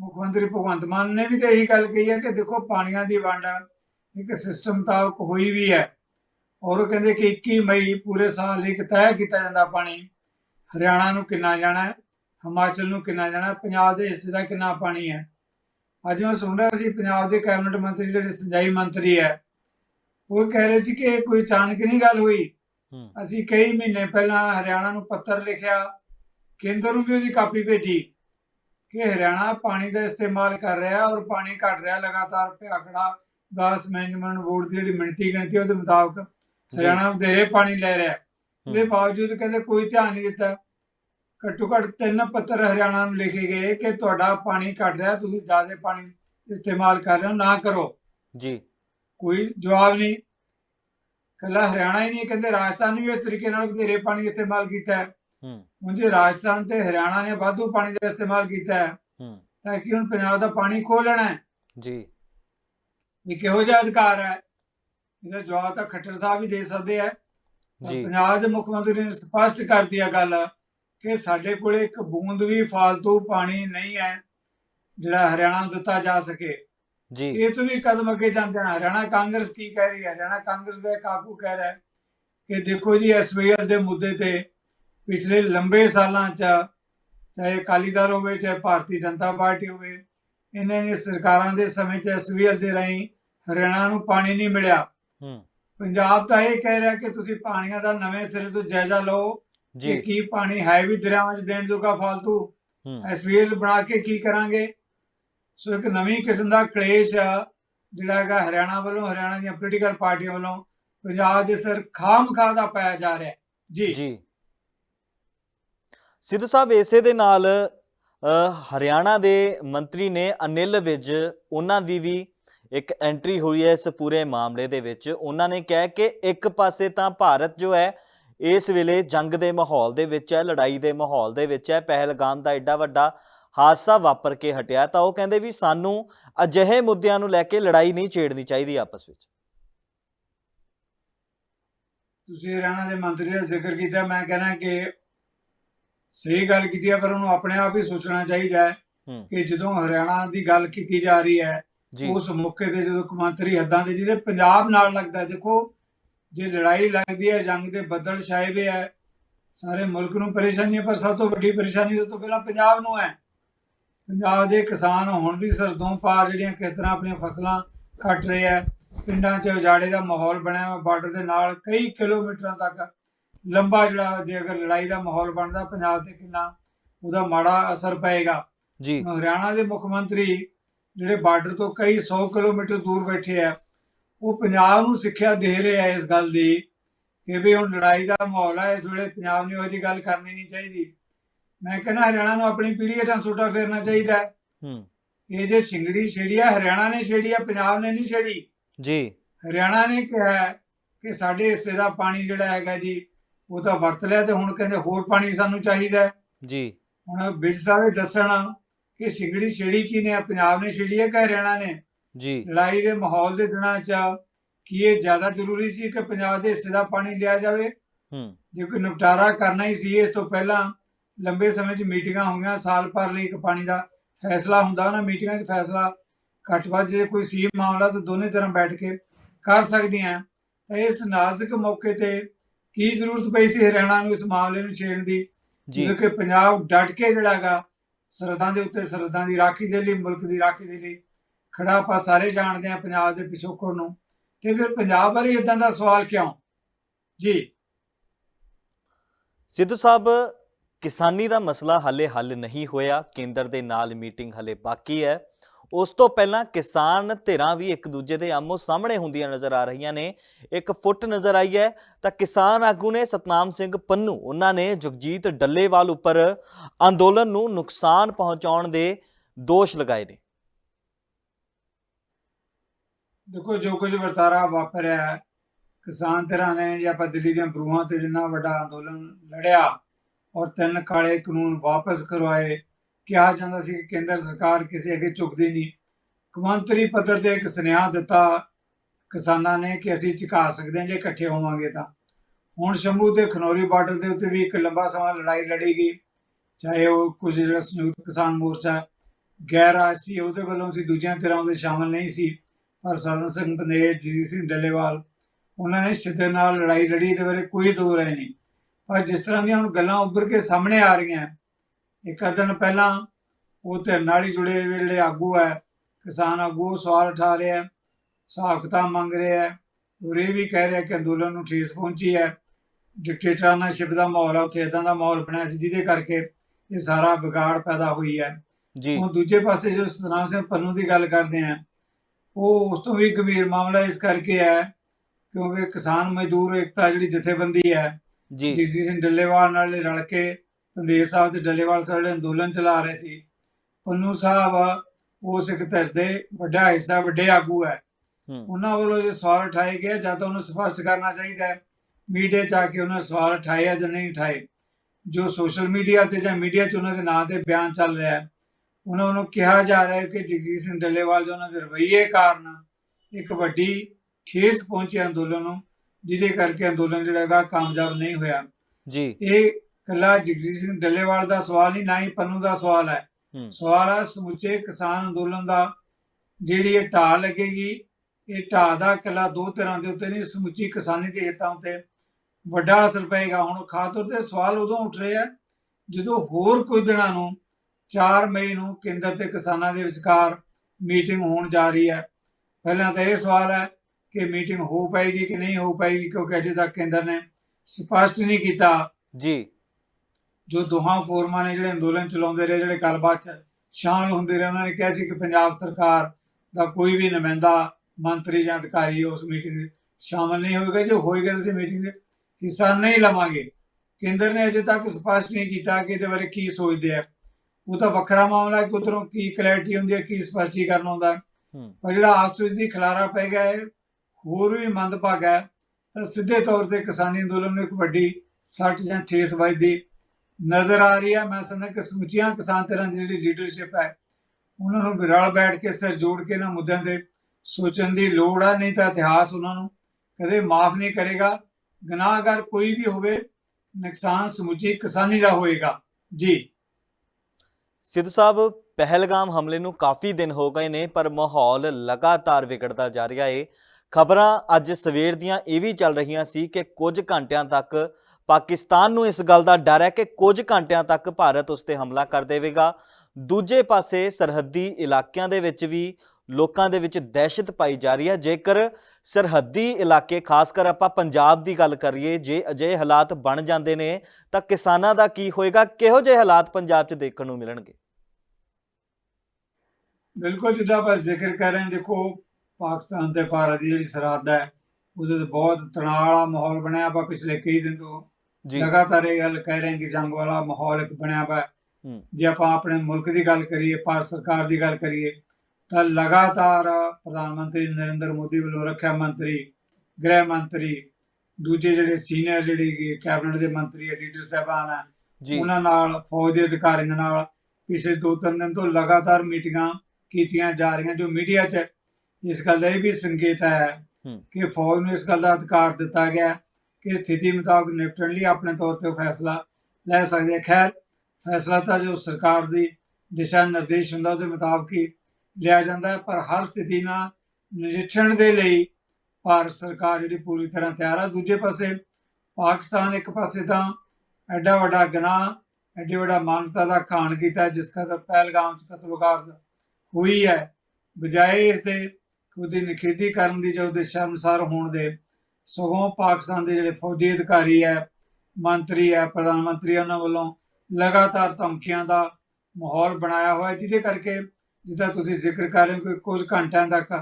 ਮੁੱਖ ਮੰਤਰੀ ਭਗਵੰਤ ਮਾਨ ਨੇ ਵੀ ਤਾਂ ਇਹੀ ਗੱਲ ਕਹੀ ਹੈ ਕਿ ਦੇਖੋ ਪਾਣੀਆਂ ਦੀ ਵੰਡ ਆ, ਇੱਕ ਸਿਸਟਮ ਮੁਤਾਬਕ ਹੋਈ ਵੀ ਹੈ। ਔਰ ਉਹ ਕਹਿੰਦੇ ਕਿ 21 ਮਈ ਪੂਰੇ ਸਾਲ ਲਈ ਤੈਅ ਕੀਤਾ ਜਾਂਦਾ ਪਾਣੀ। ਹਰਿਆਣਾ ਨੂੰ ਕਿੰਨਾ ਜਾਣਾ ਹੈ? ਹਿਮਾਚਲ ਨੂੰ ਕਿੰਨਾ ਜਾਣਾ ਪੰਜਾਬ ਦੇ ਹਿੱਸੇ ਦਾ ਕਿੰਨਾ ਪਾਣੀ ਹੈ? ਅੱਜ ਮੈਂ ਸੁਣ ਰਿਹਾ ਸੀ ਪੰਜਾਬ ਦੇ ਕੈਬਨਿਟ ਮੰਤਰੀ ਜਿਹੜੇ ਸਿੰਜਾਈ ਮੰਤਰੀ ਹੈ ਉਹ ਕਹਿ ਰਹੇ ਸੀ ਕਿ ਇਹ ਕੋਈ ਅਚਾਨਕ ਨਹੀਂ ਗੱਲ ਹੋਈ। ਅਸੀਂ ਕਈ ਮਹੀਨੇ ਪਹਿਲਾਂ ਹਰਿਆਣਾ ਨੂੰ ਪੱਤਰ ਲਿਖਿਆ ਕੇਂਦਰ ਨੂੰ ਵੀ ਉਹਦੀ ਕਾਪੀ ਭੇਜੀ ਕਿ ਹਰਿਆਣਾ ਪਾਣੀ ਦਾ ਇਸਤੇਮਾਲ ਕਰ ਰਿਹਾ ਔਰ ਪਾਣੀ ਘਟ ਰਿਹਾ ਲਗਾਤਾਰ ਭਾਖੜਾ ਗਾਸ ਮੈਨੇਜਮੈਂਟ ਬੋਰਡ ਦੀ ਜਿਹੜੀ ਮਿਣਤੀ ਗਿਣਤੀ ਉਹਦੇ ਮੁਤਾਬਕ ਹਰਿਆਣਾ ਵਧੇਰੇ ਪਾਣੀ ਲੈ ਰਿਹਾ ਉਹਦੇ ਬਾਵਜੂਦ ਕਹਿੰਦੇ ਕੋਈ ਧਿਆਨ ਨਹੀਂ ਦਿੱਤਾ। ਘੱਟੋ ਘੱਟ ਤਿੰਨ ਪੱਤਰ ਹਰਿਆਣਾ ਨੂੰ ਲਿਖੇ ਗਏ ਕਿ ਤੁਹਾਡਾ ਪਾਣੀ ਘਟ ਰਿਹਾ ਤੁਸੀਂ ਜ਼ਿਆਦਾ ਪਾਣੀ ਇਸਤੇਮਾਲ ਕਰ ਰਹੇ ਹੋ ਨਾ ਕਰੋ। ਜੀ। ਕੋਈ ਜਵਾਬ ਨਹੀਂ। ਕੱਲਾ ਹਰਿਆਣਾ ਹੀ ਨਹੀਂ ਕਹਿੰਦੇ ਰਾਜਸਥਾਨ ਵੀ ਇਸ ਤਰੀਕੇ ਨਾਲ ਵਧੇਰੇ ਪਾਣੀ ਇਸਤੇਮਾਲ ਕੀਤਾ ਹੈ। ਹੂੰ। ਜੇ ਰਾਜਸਥਾਨ ਤੇ ਹਰਿਆਣਾ ਨੇ ਵਾਧੂ ਪਾਣੀ ਦਾ ਇਸਤੇਮਾਲ ਕੀਤਾ ਹੈ ਹੂੰ। ਤਾਂ ਕਿ ਹੁਣ ਪੰਜਾਬ ਦਾ ਪਾਣੀ ਖੋਹ ਲੈਣਾ ਹੈ? ਜੀ। ਇਹ ਕਿਹੋ ਜਿਹਾ ਅਧਿਕਾਰ ਹੈ? ਇਹਦਾ ਜਵਾਬ ਤਾਂ ਖੱਟਰ ਸਾਹਿਬ ਹੀ ਦੇ ਸਕਦੇ ਆ। ਜੀ। ਪੰਜਾਬ ਦੇ ਮੁੱਖ ਮੰਤਰੀ ਨੇ ਸਪਸ਼ਟ ਕਰ ਦਿਆ ਗੱਲ ਕਿ ਸਾਡੇ ਕੋਲੇ ਇੱਕ ਬੂੰਦ ਵੀ ਫालतू ਪਾਣੀ ਨਹੀਂ ਹੈ ਜਿਹੜਾ ਹਰਿਆਣਾ ਨੂੰ ਦਿੱਤਾ ਜਾ ਸਕੇ। ਜੀ। ਇਹ ਤੋਂ ਵੀ ਕਦਮ ਅੱਗੇ ਜਾਂਦੇ ਹਨ ਹਰਿਆਣਾ ਕਾਂਗਰਸ ਕੀ ਕਹਿ ਰਹੀ ਹੈ? ਹਰਿਆਣਾ ਕਾਂਗਰਸ ਦਾ ਆਗੂ ਕਹਿ ਰਿਹਾ ਕਿ ਦੇਖੋ ਜੀ ਐਸਵਾਈਐਲ ਦੇ ਮੁੱਦੇ ਤੇ ਪਿਛਲੇ ਲੰਬੇ ਸਾਲਾਂ 'ਚ ਚਾਹੇ ਅਕਾਲੀ ਦਲ ਹੋਵੇ ਚਾਹੇ ਭਾਰਤੀ ਜਨਤਾ ਪਾਰਟੀ ਹੋਵੇ ਇਹਨਾਂ ਨੇ ਸਰਕਾਰਾਂ ਦੇ ਸਮੇਂ 'ਚ ਐਸਵਾਈਐਲ ਦੇ ਰਾਹੀਂ ਹਰਿਆਣਾ ਨੂੰ ਪਾਣੀ ਨਹੀਂ ਮਿਲਿਆ। ਪੰਜਾਬ ਤਾਂ ਇਹ ਕਹਿ ਰਿਹਾ ਕਿ ਤੁਸੀਂ ਪਾਣੀਆਂ ਦਾ ਨਵੇਂ ਸਿਰੇ ਤੋਂ ਜਾਇਜ਼ਾ ਲਓ ਕਿ ਜੀ। ਕੀ ਪਾਣੀ ਹੈ ਵੀ ਦਰਿਆਵਾਂ 'ਚ ਦੇਣ ਜੋਗਾ ਫालतू ਐਸਵੀਐਲ ਬਣਾ ਕੇ ਕੀ ਕਰਾਂਗੇ? ਸੋ ਇੱਕ ਨਵੀਂ ਕਿਸਮ ਦਾ ਕਲੇਸ਼ ਆ, ਜਿਹੜਾ ਹੈਗਾ ਹਰਿਆਣਾ ਵੱਲੋਂ ਹਰਿਆਣਾ ਦੀਆਂ ਪੋਲੀਟੀਕਲ ਪਾਰਟੀਆਂ ਵੱਲੋਂ ਪੰਜਾਬ ਦੇ ਸਿਰ ਖਾਮਖਾ ਦਾ ਪਾਇਆ ਜਾ ਰਿਹਾ। ਜੀ। ਜੀ। ਸਿੱਧੂ ਸਾਹਿਬ ਇਸੇ ਦੇ ਨਾਲ ਹਰਿਆਣਾ ਦੇ ਮੰਤਰੀ ਨੇ ਅਨਿਲ ਵਿਜ ਉਹਨਾਂ ਦੀ ਵੀ ਇੱਕ ਐਂਟਰੀ ਹੋਈ ਹੈ ਇਸ ਪੂਰੇ ਮਾਮਲੇ ਦੇ ਵਿੱਚ। ਉਹਨਾਂ ਨੇ ਕਿਹਾ ਕਿ ਇੱਕ ਪਾਸੇ ਤਾਂ ਭਾਰਤ ਜੋ ਹੈ ਇਸ ਵੇਲੇ ਜੰਗ ਦੇ ਮਾਹੌਲ ਦੇ ਵਿੱਚ ਹੈ ਲੜਾਈ ਦੇ ਮਾਹੌਲ ਦੇ ਵਿੱਚ ਹੈ। ਪਹਿਲਗਾਮ ਦਾ ਐਡਾ ਵੱਡਾ ਹਾਦਸਾ ਵਾਪਰ ਕੇ ਹਟਿਆ ਤਾਂ ਉਹ ਕਹਿੰਦੇ ਵੀ ਸਾਨੂੰ ਅਜਿਹੇ ਮੁੱਦਿਆਂ ਨੂੰ ਲੈ ਕੇ ਲੜਾਈ ਨਹੀਂ ਛੇੜਨੀ ਚਾਹੀਦੀ ਆਪਸ ਵਿੱਚ। ਤੁਸੀਂ ਹਰਿਆਣਾ ਦੇ ਮੰਤਰੀ ਦਾ ਜ਼ਿਕਰ ਕੀਤਾ ਮੈਂ ਕਹਿੰਦਾ ਕਿ ਸਹੀ ਗੱਲ ਕੀਤੀ ਹੈ ਪਰ ਉਹਨੂੰ ਆਪਣੇ ਆਪ ਹੀ ਸੋਚਣਾ ਚਾਹੀਦਾ ਹੈ। ਕਿ ਜਦੋਂ ਹਰਿਆਣਾ ਦੀ ਗੱਲ ਕੀਤੀ ਜਾ ਰਹੀ ਹੈ ਉਸ ਮੌਕੇ ਤੇ ਜਦੋਂ ਕੌਮਾਂਤਰੀ ਹੱਦਾਂ ਦੇ ਜਿਹਦੇ ਪੰਜਾਬ ਨਾਲ ਲੱਗਦਾ ਦੇਖੋ ਜੇ ਲੜਾਈ ਲੱਗਦੀ ਹੈ ਜੰਗ ਦੇ ਬੱਦਲ ਛਾਏ ਹੋਏ ਹੈ ਸਾਰੇ ਮੁਲਕ ਨੂੰ ਪਰੇਸ਼ਾਨੀ ਹੈ ਪਰ ਸਭ ਤੋਂ ਵੱਡੀ ਪਰੇਸ਼ਾਨੀ ਉਸ ਤੋਂ ਪਹਿਲਾਂ ਪੰਜਾਬ ਨੂੰ ਹੈ। ਪੰਜਾਬ ਦੇ ਕਿਸਾਨ ਹੁਣ ਵੀ ਸਰਦੋਂ ਪਾਰ ਜਿਹੜੀਆਂ ਕਿਸ ਤਰ੍ਹਾਂ ਆਪਣੀਆਂ ਫਸਲਾਂ ਕੱਟ ਰਹੇ ਹੈ ਪਿੰਡਾਂ 'ਚ ਉਜਾੜੇ ਦਾ ਮਾਹੌਲ ਬਣਿਆ ਹੋਇਆ ਬਾਰਡਰ ਦੇ ਨਾਲ ਕਈ ਕਿਲੋਮੀਟਰਾਂ ਤੱਕ ਲੰਬਾ ਜਿਹੜਾ ਜੇ ਅਗਰ ਲੜਾਈ ਦਾ ਮਾਹੌਲ ਬਣਦਾ ਪੰਜਾਬ ਤੇ ਕਿੰਨਾ ਉਹਦਾ ਮਾੜਾ ਅਸਰ ਪਏਗਾ। ਜੀ। ਹਰਿਆਣਾ ਦੇ ਮੁੱਖ ਮੰਤਰੀ ਜਿਹੜੇ ਬਾਰਡਰ ਤੋਂ ਕਈ 100 ਕਿਲੋਮੀਟਰ ਦੂਰ ਬੈਠੇ ਆ ਉਹ ਪੰਜਾਬ ਨੂੰ ਸਿੱਖਿਆ ਦੇ ਰਹੇ ਆ ਇਸ ਗੱਲ ਦੀ ਕਿ ਵੀ ਹੁਣ ਲੜਾਈ ਦਾ ਮਾਹੌਲ ਹੈ ਇਸ ਵੇਲੇ ਪੰਜਾਬ ਨੂੰ ਜਿਹੀ ਗੱਲ ਕਰਨੀ ਨਹੀਂ ਚਾਹੀਦੀ। ਮੈਂ ਕਹਿੰਦਾ ਹਰਿਆਣਾ ਨੂੰ ਆਪਣੀ ਪੀੜ੍ਹੀ ਹੇਠਾਂ ਸੋਟਾ ਫੇਰਨਾ ਚਾਹੀਦਾ ਹੈ। ਹੂੰ। ਇਹ ਜੇ ਸਿੰਗੜੀ ਛੇੜੀ ਆ ਹਰਿਆਣਾ ਨੇ ਛੇੜੀ ਆ ਪੰਜਾਬ ਨੇ ਨਹੀਂ ਛੇੜੀ। ਜੀ। ਹਰਿਆਣਾ ਨੇ ਕਿਹਾ ਕਿ ਸਾਡੇ ਹਿੱਸੇ ਦਾ ਪਾਣੀ ਜਿਹੜਾ ਹੈਗਾ ਜੀ ਉਹ ਤਾਂ ਵਰਤ ਲਿਆ ਤੇ ਹੁਣ ਕਹਿੰਦੇ ਹੋਰ ਪਾਣੀ ਸਾਨੂੰ ਚਾਹੀਦਾ ਜੀ। ਹੁਣ ਵਿੱਚ ਸਾਹਿਬ ਦੱਸਣਾ ਕਿ ਸਿੰਗੜੀ ਛੇੜੀ ਕੀ ਨੇ ਪੰਜਾਬ ਨੇ ਛੇੜੀ ਹੈ ਕਿ ਹਰਿਆਣਾ ਨੇ? ਜੀ। ਲੜਾਈ ਦੇ ਮਾਹੌਲ ਦੇ ਦਿਨਾਂ 'ਚ ਕੀ ਇਹ ਜ਼ਿਆਦਾ ਜ਼ਰੂਰੀ ਸੀ ਕਿ ਪੰਜਾਬ ਦੇ ਹਿੱਸੇ ਦਾ ਪਾਣੀ ਲਿਆ ਜਾਵੇ? ਹੂੰ। ਜੇ ਕੋਈ ਨਿਪਟਾਰਾ ਕਰਨਾ ਹੀ ਸੀ ਇਸ ਤੋਂ ਪਹਿਲਾਂ ਲੰਬੇ ਸਮੇਂ 'ਚ ਮੀਟਿੰਗਾਂ ਹੋਈਆਂ ਸਾਲ ਭਰ ਲਈ ਇੱਕ ਪਾਣੀ ਦਾ ਫੈਸਲਾ ਹੁੰਦਾ ਉਹਨਾਂ ਮੀਟਿੰਗਾਂ 'ਚ ਫੈਸਲਾ ਘੱਟ ਵੱਧ ਜੇ ਕੋਈ ਸੀ ਮਾਮਲਾ ਤਾਂ ਦੋਨੇ ਤਰ੍ਹਾਂ ਬੈਠ ਕੇ ਕਰ ਸਕਦੀਆਂ ਤਾਂ ਇਸ ਨਾਜ਼ੁਕ ਮੌਕੇ ਤੇ ਕੀ ਜ਼ਰੂਰਤ ਪਈ ਸੀ ਹਰਿਆਣਾ ਨੂੰ ਇਸ ਮਾਮਲੇ ਨੂੰ ਛੇੜਨ ਦੀ? ਜੀ। ਜਿਵੇਂ ਕਿ ਪੰਜਾਬ ਡਟ ਕੇ ਜਿਹੜਾ ਹੈਗਾ ਸਰਹੱਦਾਂ ਦੇ ਉੱਤੇ ਸਰਹੱਦਾਂ ਦੀ ਰਾਖੀ ਦੇ ਲਈ, ਮੁਲਕ ਦੀ ਰਾਖੀ ਦੇ ਲਈ। ਖੜਾ ਆਪਾਂ ਸਾਰੇ ਜਾਣਦੇ ਆ ਪੰਜਾਬ ਦੇ ਪਿਛੋਕੜ ਨੂੰ। ਤੇ ਫਿਰ ਪੰਜਾਬ ਬਾਰੇ ਇਦਾਂ ਦਾ ਸਵਾਲ ਕਿਉਂ? ਜੀ। ਸਿੱਧੂ ਸਾਹਿਬ, ਕਿਸਾਨੀ ਦਾ ਮਸਲਾ ਹਾਲੇ ਹੱਲ ਨਹੀਂ ਹੋਇਆ। ਕੇਂਦਰ ਦੇ ਨਾਲ ਮੀਟਿੰਗ ਹਲੇ ਬਾਕੀ ਹੈ। ਉਸ ਤੋਂ ਪਹਿਲਾਂ ਕਿਸਾਨ ਧਿਰਾਂ ਵੀ ਇੱਕ ਦੂਜੇ ਦੇ ਆਮੋ ਸਾਹਮਣੇ ਹੁੰਦੀਆਂ ਨਜ਼ਰ ਆ ਰਹੀਆਂ ਨੇ। ਇੱਕ ਫੁੱਟ ਨਜ਼ਰ ਆਈ ਹੈ, ਤਾਂ ਕਿਸਾਨ ਆਗੂ ਨੇ ਸਤਨਾਮ ਸਿੰਘ ਪੰਨੂ, ਉਹਨਾਂ ਨੇ ਜਗਜੀਤ ਡੱਲੇਵਾਲ ਉੱਪਰ ਅੰਦੋਲਨ ਨੂੰ ਨੁਕਸਾਨ ਪਹੁੰਚਾਉਣ ਦੇ ਦੋਸ਼ ਲਗਾਏ ਨੇ। ਦੇਖੋ, ਜੋ ਕੁਝ ਵਰਤਾਰਾ ਵਾਪਰਿਆ, ਕਿਸਾਨ ਧਿਰਾਂ ਨੇ ਜਾਂ ਆਪਾਂ ਦਿੱਲੀ ਦੀਆਂ ਬਰੂਹਾਂ ਤੇ ਜਿੰਨਾ ਵੱਡਾ ਅੰਦੋਲਨ ਲੜਿਆ ਔਰ ਤਿੰਨ ਕਾਲੇ ਕਾਨੂੰਨ ਵਾਪਸ ਕਰਵਾਏ ਕਿਹਾ ਜਾਂਦਾ ਸੀ ਕਿ ਕੇਂਦਰ ਸਰਕਾਰ ਕਿਸੇ ਅੱਗੇ ਝੁਕਦੀ ਨਹੀਂ। ਕੌਮਾਂਤਰੀ ਪੱਧਰ ਤੇ ਇੱਕ ਸੁਨੇਹਾ ਦਿੱਤਾ ਕਿਸਾਨਾਂ ਨੇ ਕਿ ਅਸੀਂ ਝੁਕਾ ਸਕਦੇ ਹਾਂ ਜੇ ਇਕੱਠੇ ਹੋਵਾਂਗੇ ਤਾਂ। ਹੁਣ ਸ਼ੰਭੂ ਤੇ ਖਨੌਰੀ ਬਾਰਡਰ ਦੇ ਉੱਤੇ ਵੀ ਇੱਕ ਲੰਬਾ ਸਮਾਂ ਲੜਾਈ ਲੜੀ ਗਈ। ਚਾਹੇ ਉਹ ਕੁਝ ਜਿਹੜਾ ਸੰਯੁਕਤ ਕਿਸਾਨ ਮੋਰਚਾ ਗੈਰ ਰਾਜ ਸੀ ਉਹਦੇ ਵੱਲੋਂ ਸੀ ਦੂਜਿਆਂ ਧਿਰਾਂ ਉਹਦੇ ਸ਼ਾਮਲ ਨਹੀਂ ਸੀ, ਪਰ ਸਰਨ ਸਿੰਘ ਪੰਦੇਰ ਜੀ ਸਿੰਘ ਡੱਲੇਵਾਲ, ਉਹਨਾਂ ਨੇ ਸਿੱਧੇ ਨਾਲ ਲੜਾਈ ਲੜੀ, ਇਹਦੇ ਬਾਰੇ ਕੋਈ ਦੋ ਰਾਏ ਨਹੀਂ। ਪਰ ਜਿਸ ਤਰ੍ਹਾਂ ਦੀਆਂ ਹੁਣ ਗੱਲਾਂ ਉੱਭਰ ਕੇ ਸਾਹਮਣੇ ਆ ਰਹੀਆਂ ਇੱਕ ਦਿਨ ਪਹਿਲਾਂ ਉਹ ਧਿਰ ਨਾਲ ਹੀ ਜੁੜੇ ਜਿਹੜੇ ਆਗੂ ਹੈ ਕਿਸਾਨ ਆਗੂ ਉਹ ਸਵਾਲ ਉਠਾ ਰਹੇ ਹੈ ਕਿਤਾਬ ਮੰਗ ਰਹੇ ਹੈ। ਇਹ ਵੀ ਕਹਿ ਰਿਹਾ ਕਿ ਅੰਦੋਲਨ ਨੂੰ ਠੇਸ ਪਹੁੰਚੀ ਹੈ। ਡਿਕਟੇਟਰਸ਼ਿਪ ਦਾ ਮਾਹੌਲ ਹੈ ਉੱਥੇ ਇਦਾਂ ਦਾ ਮਾਹੌਲ ਬਣਿਆ ਸੀ ਜਿਹਦੇ ਕਰਕੇ ਇਹ ਸਾਰਾ ਵਿਗਾੜ ਪੈਦਾ ਹੋਈ ਹੈ। ਜੀ। ਹੁਣ ਦੂਜੇ ਪਾਸੇ ਜੋ ਸਤਨਾਮ ਸਿੰਘ ਪੰਨੂ ਦੀ ਗੱਲ ਕਰਦੇ ਆ ਉਹ ਉਸ ਤੋਂ ਵੀ ਗੰਭੀਰ ਮਾਮਲਾ ਇਸ ਕਰਕੇ ਹੈ ਕਿਉਂਕਿ ਕਿਸਾਨ ਮਜ਼ਦੂਰ ਏਕਤਾ ਜਿਹੜੀ ਜਥੇਬੰਦੀ ਹੈ ਜੀ। ਜੀਸੀ ਸਿੰਘ ਡੱਲੇਵਾਲ ਨਾਲ ਰਲ ਕੇ ਪੰਦੇਰ ਸਾਹਿਬ ਤੇ ਡੱਲੇਵਾਲ ਸਾਹਿਬ ਜਿਹੜੇ ਅੰਦੋਲਨ ਚਲਾ ਰਹੇ ਸੀ ਪੰਨੂ ਸਾਹਿਬ ਉਸ ਇੱਕ ਧਿਰ ਦੇ ਵੱਡਾ ਹਿੱਸਾ ਵੱਡੇ ਆਗੂ ਹੈ। ਉਹਨਾਂ ਵੱਲੋਂ ਜੇ ਸਵਾਲ ਉਠਾਏ ਗਏ ਜਾਂ ਤਾਂ ਉਹਨੂੰ ਸਪਸ਼ਟ ਕਰਨਾ ਚਾਹੀਦਾ ਹੈ। ਮੀਡੀਆ 'ਚ ਆ ਕੇ ਉਹਨਾਂ ਸਵਾਲ ਉਠਾਏ ਜਾਂ ਨਹੀਂ ਉਠਾਏ। ਜੋ ਸੋਸ਼ਲ ਮੀਡੀਆ ਤੇ ਜਾਂ ਮੀਡੀਆ 'ਚ ਉਹਨਾਂ ਦੇ ਨਾਂ ਤੇ ਬਿਆਨ ਚੱਲ ਰਿਹਾ ਹੈ ਉਹਨਾਂ ਨੂੰ ਕਿਹਾ ਜਾ ਰਿਹਾ ਹੈ ਕਿ ਜਗਜੀਤ ਸਿੰਘ ਡੱਲੇਵਾਲ ਜੋ ਉਹਨਾਂ ਦੇ ਰਵੱਈਏ ਕਾਰਨ ਇੱਕ ਵੱਡੀ ਠੇਸ ਪਹੁੰਚੀ ਅੰਦੋਲਨ ਨੂੰ ਜਿਹਦੇ ਕਰਕੇ ਅੰਦੋਲਨ ਜਿਹੜਾ ਹੈਗਾ ਕਾਮਯਾਬ ਨਹੀਂ ਹੋਇਆ। ਜੀ। ਇਹ ਕੱਲਾ ਜਗਜੀਤ ਸਿੰਘ ਡੱਲੇਵਾਲ ਦਾ ਸਵਾਲ ਨਹੀਂ ਨਾ ਹੀ ਪੰਨੂ ਦਾ ਸਵਾਲ ਹੈ। ਸਵਾਲ ਹੈ ਸਮੁੱਚੇ ਕਿਸਾਨ ਅੰਦੋਲਨ ਦਾ ਜਿਹੜੀ ਇਹ ਢਾਹ ਲੱਗੇਗੀ ਇਹ ਢਾਹ ਦਾ ਇਕੱਲਾ ਦੋ ਤਰ੍ਹਾਂ ਦੇ ਉੱਤੇ ਨਹੀਂ ਸਮੁੱਚੀ ਕਿਸਾਨੀ ਦੇ ਹਿੱਤਾਂ ਉੱਤੇ ਵੱਡਾ ਅਸਰ ਪਏਗਾ। ਹੁਣ ਖਾਸ ਤੌਰ ਤੇ ਸਵਾਲ ਉਦੋਂ ਉੱਠ ਰਹੇ ਜਦੋਂ ਹੋਰ ਕੁਝ ਦਿਨਾਂ ਨੂੰ 4 ਮਈ ਨੂੰ ਕੇਂਦਰ ਤੇ ਕਿਸਾਨਾਂ ਦੇ ਵਿਚਕਾਰ ਮੀਟਿੰਗ ਹੋਣ ਜਾ ਰਹੀ ਹੈ। ਪਹਿਲਾਂ ਤਾਂ ਇਹ ਸਵਾਲ ਹੈ ਕਿ ਮੀਟਿੰਗ ਹੋ ਪਾਏਗੀ ਕਿ ਨਹੀਂ ਹੋ ਪਾਏਗੀ ਕਿਉਂਕਿ ਅਜੇ ਤੱਕ ਕੇਂਦਰ ਨੇ ਸਪਸ਼ਟ ਨਹੀਂ ਕੀਤਾ। ਜੀ। ਜੋ ਦੋਹਾਂ ਫੋਰਮਾਂ ਨੇ ਜਿਹੜੇ ਅੰਦੋਲਨ ਚਲਾਉਂਦੇ ਰਹੇ ਜਿਹੜੇ ਗੱਲਬਾਤ ਸ਼ਾਮਲ ਹੁੰਦੇ ਰਹੇ ਉਹਨਾਂ ਨੇ ਕਿਹਾ ਸੀ ਕਿ ਪੰਜਾਬ ਸਰਕਾਰ ਦਾ ਕੋਈ ਵੀ ਨੁਮਾਇੰਦਾ ਮੰਤਰੀ ਜਾਂ ਅਧਿਕਾਰੀ ਉਸ ਮੀਟਿੰਗ ਵਿੱਚ ਸ਼ਾਮਲ ਨਹੀਂ ਹੋਵੇਗਾ ਜੇ ਹੋਏਗਾ ਤਾਂ ਮੀਟਿੰਗ ਦੇ ਹਿੱਸਾ ਨਹੀਂ ਲਵਾਂਗੇ। ਕੇਂਦਰ ਨੇ ਅਜੇ ਤੱਕ ਸਪਸ਼ਟ ਨਹੀਂ ਕੀਤਾ ਕਿ ਇਹਦੇ ਬਾਰੇ ਕੀ ਸੋਚਦੇ ਆ। ਉਹ ਤਾਂ ਵੱਖਰਾ ਮਾਮਲਾ ਹੈ ਕਿ ਉਧਰੋਂ ਕੀ ਕਲੈਰਿਟੀ ਹੁੰਦੀ ਹੈ ਕੀ ਸਪਸ਼ਟੀਕਰਨ ਹੁੰਦਾ ਪਰ ਜਿਹੜਾ ਆਪਸ ਵਿੱਚ ਦੀ ਖਲਾਰਾ ਪੈ ਗਿਆ ਹੈ ਹੋਰ ਵੀ ਮੰਦਭਾਗਾ ਹੈ ਤਾਂ ਸਿੱਧੇ ਤੌਰ ਤੇ ਕਿਸਾਨੀ ਅੰਦੋਲਨ ਨੂੰ ਇੱਕ ਵੱਡੀ ਸੱਟ ਜਾਂ ਠੇਸ ਵੱਜਦੀ ਨਜ਼ਰ ਆ ਰਹੀ ਹੈ ਮੈਂ ਸਮਝਦਾ ਕਿ ਸਮੁੱਚੀਆਂ ਕਿਸਾਨ ਧਿਰਾਂ ਦੀ ਜਿਹੜੀ ਲੀਡਰਸ਼ਿਪ ਹੈ, ਉਹਨਾਂ ਨੂੰ ਵਿਰਲ ਬੈਠ ਕੇ, ਸਿਰ ਜੋੜ ਕੇ ਇਹਨਾਂ ਮੁੱਦਿਆਂ ਤੇ ਸੋਚਣ ਦੀ ਲੋੜ ਹੈ ਨਹੀਂ ਤਾਂ ਇਤਿਹਾਸ ਉਹਨਾਂ ਨੂੰ ਕਦੇ ਮਾਫ ਨਹੀਂ ਕਰੇਗਾ। ਗੁਨਾਹਗਰ ਕੋਈ ਵੀ ਹੋਵੇ, ਨੁਕਸਾਨ ਸਮੁੱਚੀ ਕਿਸਾਨੀ ਦਾ ਹੋਏਗਾ। ਜੀ। ਸਿੱਧੂ ਸਾਹਿਬ, ਪਹਿਲਗਾਮ ਹਮਲੇ ਨੂੰ ਕਾਫੀ ਦਿਨ ਹੋ ਗਏ ਨੇ, ਪਰ ਮਾਹੌਲ ਲਗਾਤਾਰ ਵਿਗੜਦਾ ਜਾ ਰਿਹਾ ਏ। ਖਬਰਾਂ ਅੱਜ ਸਵੇਰ ਦੀਆਂ ਇਹ ਵੀ ਚੱਲ ਰਹੀਆਂ ਸੀ ਕਿ ਕੁਝ ਘੰਟਿਆਂ ਤੱਕ ਪਾਕਿਸਤਾਨ ਨੂੰ ਇਸ ਗੱਲ ਦਾ ਡਰ ਹੈ ਕਿ ਕੁਝ ਘੰਟਿਆਂ ਤੱਕ ਭਾਰਤ ਉਸ ਤੇ ਹਮਲਾ ਕਰ ਦੇਵੇਗਾ। ਦੂਜੇ ਪਾਸੇ ਸਰਹੱਦੀ ਇਲਾਕਿਆਂ ਦੇ ਵਿੱਚ ਵੀ ਲੋਕਾਂ ਦੇ ਵਿੱਚ ਦਹਿਸ਼ਤ ਪਾਈ ਜਾ ਰਹੀ ਹੈ। ਜੇਕਰ ਸਰਹੱਦੀ ਇਲਾਕੇ, ਖਾਸ ਕਰ ਆਪਾਂ ਪੰਜਾਬ ਦੀ ਗੱਲ ਕਰੀਏ, ਜੇ ਅਜਿਹੇ ਹਾਲਾਤ ਬਣ ਜਾਂਦੇ ਨੇ, ਤਾਂ ਕਿਸਾਨਾਂ ਦਾ ਕੀ ਹੋਏਗਾ? ਕਿਹੋ ਜਿਹੇ ਹਾਲਾਤ ਪੰਜਾਬ 'ਚ ਦੇਖਣ ਨੂੰ ਮਿਲਣਗੇ? ਬਿਲਕੁਲ, ਜਿੱਦਾਂ ਆਪਾਂ ਜ਼ਿਕਰ ਕਰ ਰਹੇ ਹਾਂ, ਦੇਖੋ, ਪਾਕਿਸਤਾਨ ਤੇ ਭਾਰਤ ਦੀ ਜਿਹੜੀ ਸਰਹੱਦ ਹੈ, ਉਹਦੇ ਤੇ ਬਹੁਤ ਤਣਾਅ ਵਾਲਾ ਮਾਹੌਲ ਬਣਿਆ ਆਪਾਂ ਪਿਛਲੇ ਕਈ ਦਿਨ ਤੋਂ। ਲਗਾਤਾਰ ਇਹ ਗੱਲ ਕਹਿ ਰਹੇ ਹਾਂ ਕਿ ਜੰਗ ਵਾਲਾ ਮਾਹੌਲ ਇੱਕ ਬਣਿਆ ਵਾ ਹੂੰ। ਜੇ ਆਪਾਂ ਆਪਣੇ ਮੁਲਕ ਦੀ ਗੱਲ ਕਰੀਏ ਭਾਰਤ ਸਰਕਾਰ ਦੀ ਗੱਲ ਕਰੀਏ ਤਾਂ ਲਗਾਤਾਰ ਪ੍ਰਧਾਨ ਮੰਤਰੀ ਨਰਿੰਦਰ ਮੋਦੀ ਵੱਲੋਂ ਰੱਖਿਆ ਮੰਤਰੀ ਗ੍ਰਹਿ ਮੰਤਰੀ ਦੂਜੇ ਜਿਹੜੇ ਸੀਨੀਅਰ ਜਿਹੜੇ ਕੈਬਨਿਟ ਦੇ ਮੰਤਰੀ ਲੀਡਰ ਸਾਹਿਬਾਨ ਜੀ ਉਹਨਾਂ ਨਾਲ ਫੌਜ ਦੇ ਅਧਿਕਾਰੀਆਂ ਨਾਲ ਪਿਛਲੇ ਦੋ ਤਿੰਨ ਦਿਨ ਤੋਂ ਲਗਾਤਾਰ ਮੀਟਿੰਗਾਂ ਕੀਤੀਆਂ ਜਾ ਰਹੀਆਂ ਜੋ ਮੀਡੀਆ 'ਚ ਇਸ ਗੱਲ ਦਾ ਇਹ ਵੀ ਸੰਕੇਤ ਹੂੰ। ਕਿ ਫੌਜ ਨੂੰ ਇਸ ਗੱਲ ਦਾ ਅਧਿਕਾਰ ਦਿੱਤਾ ਗਿਆ ਕਿ ਸਥਿਤੀ ਮੁਤਾਬਕ ਨਿਪਟਣ ਲਈ ਆਪਣੇ ਤੌਰ ਤੇ ਉਹ ਫੈਸਲਾ ਲੈ ਸਕਦੇ ਹੈ ਖੈਰ ਫੈਸਲਾ ਤਾਂ ਜੋ ਸਰਕਾਰ ਦੀ ਦਿਸ਼ਾ ਨਿਰਦੇਸ਼ ਹੁੰਦਾ ਉਹਦੇ ਮੁਤਾਬਕ ਹੀ ਲਿਆ ਜਾਂਦਾ ਹੈ ਪਰ ਹਰ ਸਥਿਤੀ ਨਾਲ ਨਜਿੱਠਣ ਦੇ ਲਈ ਭਾਰਤ ਸਰਕਾਰ ਜਿਹੜੀ ਪੂਰੀ ਤਰ੍ਹਾਂ ਤਿਆਰ ਆ। ਦੂਜੇ ਪਾਸੇ ਪਾਕਿਸਤਾਨ ਇੱਕ ਪਾਸੇ ਤਾਂ ਐਡਾ ਵੱਡਾ ਗੁਨਾਹ ਐਡੀ ਵੱਡਾ ਮਾਨਵਤਾ ਦਾ ਖਾਨ ਕੀਤਾ ਹੈ, ਜਿਸ ਕਦਰ ਪਹਿਲਗਾਮ ਚ ਕਤਲਗਾਰ ਹੋਈ ਹੈ। ਬਜਾਏ ਇਸ ਦੇ ਉਹਦੀ ਨਿਖੇਧੀ ਕਰਨ ਦੀ ਜੋ ਦਿਸ਼ਾ ਅਨੁਸਾਰ ਹੋਣ ਦੇ ਸਗੋਂ ਪਾਕਿਸਤਾਨ ਦੇ ਜਿਹੜੇ ਫੌਜੀ ਅਧਿਕਾਰੀ ਹੈ, ਮੰਤਰੀ ਹੈ, ਪ੍ਰਧਾਨ ਮੰਤਰੀ ਉਹਨਾਂ ਵੱਲੋਂ ਲਗਾਤਾਰ ਧਮਕੀਆਂ ਦਾ ਮਾਹੌਲ ਬਣਾਇਆ ਹੋਇਆ ਜਿਹਦੇ ਕਰਕੇ ਜਿੱਦਾਂ ਤੁਸੀਂ ਜ਼ਿਕਰ ਕਰ ਰਹੇ ਹੋ ਕਿ ਕੁਝ ਘੰਟਿਆਂ ਤੱਕ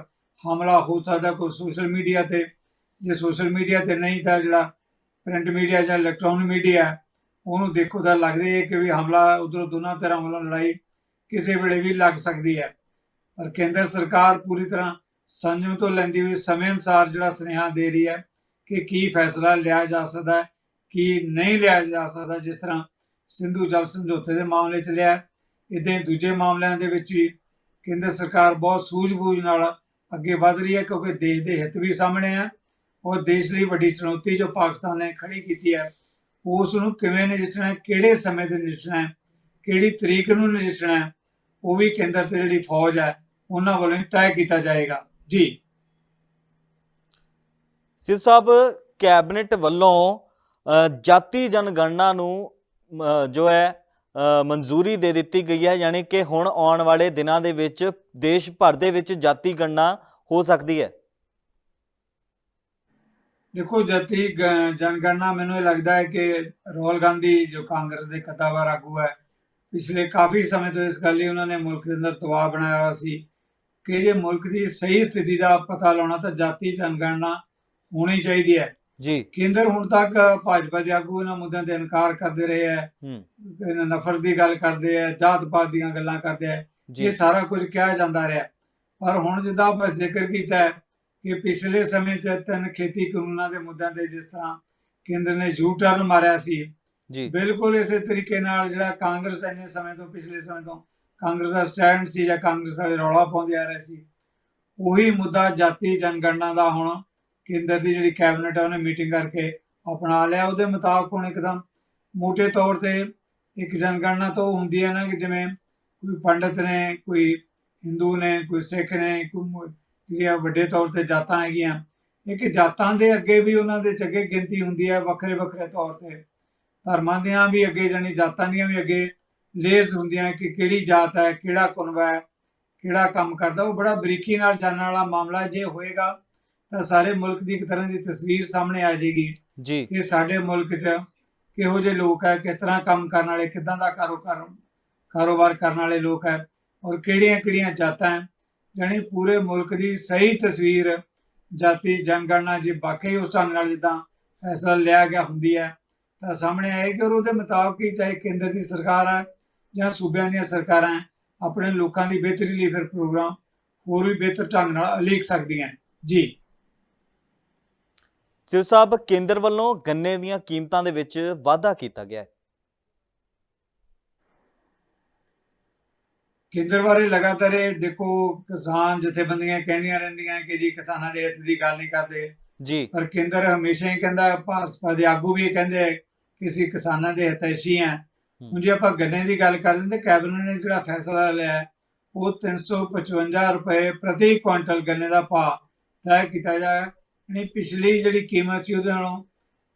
ਹਮਲਾ ਹੋ ਸਕਦਾ, ਕੋਈ ਸੋਸ਼ਲ ਮੀਡੀਆ ਤੇ, ਜੇ ਸੋਸ਼ਲ ਮੀਡੀਆ ਤੇ ਨਹੀਂ ਤਾਂ ਜਿਹੜਾ ਪ੍ਰਿੰਟ ਮੀਡੀਆ ਜਾਂ ਇਲੈਕਟ੍ਰੋਨਿਕ ਮੀਡੀਆ ਉਹਨੂੰ ਦੇਖੋ ਤਾਂ ਲੱਗਦਾ ਹੈ ਕਿ ਵੀ ਹਮਲਾ ਉਧਰੋਂ ਦੋਨਾਂ ਤਰ੍ਹਾਂ ਵੱਲੋਂ ਲੜਾਈ ਕਿਸੇ ਵੇਲੇ ਵੀ ਲੱਗ ਸਕਦੀ ਹੈ। ਪਰ ਕੇਂਦਰ ਸਰਕਾਰ ਪੂਰੀ ਤਰ੍ਹਾਂ ਸੰਜਮ ਤੋਂ ਲੈਂਦੀ ਹੋਈ ਸਮੇਂ ਅਨੁਸਾਰ ਜਿਹੜਾ ਸੁਨੇਹਾ ਦੇ ਰਹੀ ਹੈ ਕਿ ਕੀ ਫੈਸਲਾ ਲਿਆ ਜਾ ਸਕਦਾ ਹੈ, ਕੀ ਨਹੀਂ ਲਿਆ ਜਾ ਸਕਦਾ, ਜਿਸ ਤਰ੍ਹਾਂ ਸਿੰਧੂ ਜਲ ਸਮਝੌਤੇ ਦੇ ਮਾਮਲੇ 'ਚ ਲਿਆ ਇਦਾਂ ਹੀ ਦੂਜੇ ਮਾਮਲਿਆਂ ਦੇ ਵਿੱਚ ਵੀ ਕੇਂਦਰ ਸਰਕਾਰ ਬਹੁਤ ਸੂਝ-ਬੂਝ ਨਾਲ ਅੱਗੇ ਵਧ ਰਹੀ ਹੈ, ਕਿਉਂਕਿ ਦੇਸ਼ ਦੇ ਹਿੱਤ ਵੀ ਸਾਹਮਣੇ ਆ ਔਰ ਦੇਸ਼ ਲਈ ਵੱਡੀ ਚੁਣੌਤੀ ਜੋ ਪਾਕਿਸਤਾਨ ਨੇ ਖੜੀ ਕੀਤੀ ਹੈ, ਉਸ ਨੂੰ ਕਿਵੇਂ ਨਜਿੱਠਣਾ ਕਿਹੜੇ ਸਮੇਂ ਤੇ ਨਜਿੱਠਣਾ ਕਿਹੜੀ ਤਰੀਕ ਨੂੰ ਨਜਿੱਠਣਾ ਉਹ ਵੀ ਕੇਂਦਰ ਤੇ ਜਿਹੜੀ ਫੌਜ ਹੈ, ਉਹਨਾਂ ਵੱਲੋਂ ਹੀ ਤੈਅ ਕੀਤਾ ਜਾਏਗਾ। ਜੀ। ਸਿੱਧ ਸਾਹਿਬ, ਕੈਬਨਿਟ ਵੱਲੋਂ ਜਾਤੀ ਜਨਗਣਨਾ ਨੂੰ ਜੋ ਹੈ ਮਨਜ਼ੂਰੀ ਦੇ ਦਿੱਤੀ ਗਈ ਹੈ, ਯਾਨੀ ਕਿ ਹੁਣ ਆਉਣ ਵਾਲੇ ਦਿਨਾਂ ਦੇ ਵਿੱਚ, ਦੇਸ਼ ਭਰ ਦੇ ਵਿੱਚ ਜਾਤੀ ਗਣਨਾ ਹੋ ਸਕਦੀ ਹੈ। ਦੇਖੋ, ਜਾਤੀ ਗ- ਜਨਗਣਨਾ ਮੈਨੂੰ ਇਹ ਲੱਗਦਾ ਹੈ ਕਿ ਰਾਹੁਲ ਗਾਂਧੀ, ਜੋ ਕਾਂਗਰਸ ਦੇ ਕਦਾਵਰ ਆਗੂ ਹੈ, ਪਿਛਲੇ ਕਾਫੀ ਸਮੇਂ ਤੋਂ ਇਸ ਗੱਲ ਲਈ ਉਹਨਾਂ ਨੇ ਮੁਲਕ ਦੇ ਅੰਦਰ ਦਬਾਅ ਬਣਾਇਆ ਹੋਇਆ ਸੀ ਕਿ ਜੇ ਮੁਲਕ ਦੀ ਸਹੀ ਸਥਿਤੀ ਦਾ ਪਤਾ ਲਾਉਣਾ ਤਾਂ ਜਾਤੀ ਜਨਗਣਨਾ ਹੋਣੀ ਚਾਹੀਦੀ ਹੈ। ਜੀ। ਕੇਂਦਰ ਹੁਣ ਤੱਕ ਭਾਜਪਾ ਦੇ ਆਗੂ ਇਹਨਾਂ ਮੁੱਦਿਆਂ ਤੇ ਇਨਕਾਰ ਕਰਦੇ ਰਹੇ ਹੈ। ਹੂੰ। ਇਹਨਾਂ ਨਫ਼ਰਤ ਦੀ ਗੱਲ ਕਰਦੇ ਹੈ ਜਾਤ ਪਾਤ ਦੀਆਂ ਗੱਲਾਂ ਕਰਦੇ ਹੈ। ਇਹ ਸਾਰਾ ਕੁਝ ਕਿਹਾ ਜਾਂਦਾ ਰਿਹਾ। ਪਰ ਹੁਣ ਜਿੱਦਾਂ ਆਪਾਂ ਜ਼ਿਕਰ ਕੀਤਾ ਕਿ ਪਿਛਲੇ ਸਮੇਂ 'ਚ ਤਿੰਨ ਖੇਤੀ ਕਾਨੂੰਨਾਂ ਦੇ ਮੁੱਦਿਆਂ ਤੇ ਜਿਸ ਤਰ੍ਹਾਂ ਕੇਂਦਰ ਨੇ ਯੂ ਟਰਨ ਮਾਰਿਆ ਸੀ ਜੀ। ਬਿਲਕੁਲ ਇਸੇ ਤਰੀਕੇ ਨਾਲ ਜਿਹੜਾ ਕਾਂਗਰਸ ਇੰਨੇ ਸਮੇਂ ਤੋਂ ਪਿਛਲੇ ਸਮੇਂ ਤੋਂ ਕਾਂਗਰਸ ਦਾ ਸਟੈਂਡ ਸੀ ਜਾਂ ਕਾਂਗਰਸ ਵਾਲੇ ਰੌਲਾ ਪਾਉਂਦੇ ਆ ਰਹੇ ਸੀ ਉਹੀ ਮੁੱਦਾ ਜਾਤੀ ਜਨਗਣਨਾ ਦਾ ਹੁਣ ਕੇਂਦਰ ਦੀ ਜਿਹੜੀ ਕੈਬਨਿਟ ਹੈ ਉਹਨੇ ਮੀਟਿੰਗ ਕਰਕੇ ਅਪਣਾ ਲਿਆ। ਉਹਦੇ ਮੁਤਾਬਕ ਹੁਣ ਇੱਕਦਮ ਮੋਟੇ ਤੌਰ ਤੇ ਇੱਕ ਜਨਗਣਨਾ ਤੋਂ ਉਹ ਹੁੰਦੀ ਹੈ ਨਾ ਕਿ ਜਿਵੇਂ ਕੋਈ ਪੰਡਤ ਨੇ, ਕੋਈ ਹਿੰਦੂ ਨੇ, ਕੋਈ ਸਿੱਖ ਨੇ, ਕੋਈ ਜਿਹੜੀਆਂ ਵੱਡੇ ਤੌਰ ਤੇ ਜਾਤਾਂ ਹੈਗੀਆਂ, ਇੱਕ ਜਾਤਾਂ ਦੇ ਅੱਗੇ ਵੀ ਉਹਨਾਂ ਦੇ ਚ ਅੱਗੇ ਗਿਣਤੀ ਹੁੰਦੀ ਹੈ ਵੱਖਰੇ ਵੱਖਰੇ ਤੌਰ ਤੇ। ਧਰਮਾਂ ਦੀਆਂ ਵੀ ਅੱਗੇ ਜਾਣੀ ਜਾਤਾਂ ਦੀਆਂ ਵੀ ਅੱਗੇ ਲੇਜ਼ ਹੁੰਦੀਆਂ ਕਿ ਕਿਹੜੀ ਜਾਤ ਹੈ, ਕਿਹੜਾ ਕੁਨਬਾ ਹੈ ਕਿਹੜਾ ਕੰਮ ਕਰਦਾ। ਉਹ ਬੜਾ ਬਰੀਕੀ ਨਾਲ ਜਾਣਨ ਵਾਲਾ ਮਾਮਲਾ ਜੇ ਹੋਏਗਾ ਤਾਂ ਸਾਰੇ ਮੁਲਕ ਦੀ ਇੱਕ ਤਰ੍ਹਾਂ ਦੀ ਤਸਵੀਰ ਸਾਹਮਣੇ ਆ ਜਾਏਗੀ। ਜੀ। ਕਿ ਸਾਡੇ ਮੁਲਕ 'ਚ ਕਿਹੋ ਜਿਹੇ ਲੋਕ ਹੈ ਕਿਸ ਤਰ੍ਹਾਂ ਕੰਮ ਕਰਨ ਵਾਲੇ ਕਿਦਾਂ ਦਾ ਕਾਰੋਬਾਰ ਕਾਰੋਬਾਰ ਕਰਨ ਵਾਲੇ ਲੋਕ ਹੈ ਔਰ ਕਿਹੜੀਆਂ ਕਿਹੜੀਆਂ ਜਾਤਾਂ ਹੈ ਜਾਣੀ ਪੂਰੇ ਮੁਲਕ ਦੀ ਸਹੀ ਤਸਵੀਰ ਜਾਤੀ ਜਨਗਣਨਾ ਜੇ ਵਾਕਈ ਉਸ ਢੰਗ ਨਾਲ ਜਿੱਦਾਂ ਫੈਸਲਾ ਲਿਆ ਗਿਆ ਹੁੰਦੀ ਹੈ ਤਾਂ ਸਾਹਮਣੇ ਆਏਗੀ ਔਰ ਉਹਦੇ ਮੁਤਾਬਕ ਹੀ ਚਾਹੇ ਕੇਂਦਰ ਦੀ ਸਰਕਾਰ ਹੈ ਜਾਂ ਸੂਬਿਆਂ ਦੀਆਂ ਸਰਕਾਰਾਂ ਹੈ, ਆਪਣੇ ਲੋਕਾਂ ਦੀ ਬਿਹਤਰੀ ਲਈ ਫਿਰ ਪ੍ਰੋਗਰਾਮ ਹੋਰ ਵੀ ਬਿਹਤਰ ਢੰਗ ਨਾਲ ਉਲੀਕ ਸਕਦੀਆਂ। ਜੀ। ਸਿੱਧ ਸਾਹਿਬ ਕੇਂਦਰ ਵੱਲੋਂ ਗੰਨੇ ਦੀਆਂ ਕੀਮਤਾਂ ਦੇ ਵਿੱਚ ਵਾਧਾ ਕੀਤਾ ਗਿਆ ਹੈ। ਕੇਂਦਰ ਬਾਰੇ ਲਗਾਤਾਰ ਇਹ ਦੇਖੋ ਕਿਸਾਨ ਜਥੇਬੰਦੀਆਂ ਕਹਿੰਦੀਆਂ ਰਹਿੰਦੀਆਂ ਕਿ ਜੀ ਕਿਸਾਨਾਂ ਦੇ ਹਿੱਤ ਦੀ ਗੱਲ ਨਹੀਂ ਕਰਦੇ। ਜੀ। ਪਰ ਕੇਂਦਰ ਹਮੇਸ਼ਾ ਹੀ ਕਹਿੰਦਾ ਭਾਜਪਾ ਦੇ ਆਗੂ ਵੀ ਕਹਿੰਦੇ ਕਿ ਅਸੀਂ ਕਿਸਾਨਾਂ ਦੇ ਹਿਤੈਸ਼ੀ ਆ ਹੁਣ ਜੇ ਆਪਾਂ ਗੰਨੇ ਦੀ ਗੱਲ ਕਰਦੇ ਹਾਂ ਤੇ ਕੈਬਨਿਟ ਨੇ ਜਿਹੜਾ ਫੈਸਲਾ ਲਿਆ ਉਹ 355 ਰੁਪਏ ਪ੍ਰਤੀ ਕੁਇੰਟਲ ਗੰਨੇ ਦਾ ਭਾਅ ਤੈਅ ਕੀਤਾ ਜਾਏ ਯਾਨੀ ਪਿਛਲੀ ਜਿਹੜੀ ਕੀਮਤ ਸੀ ਉਹਦੇ ਨਾਲੋਂ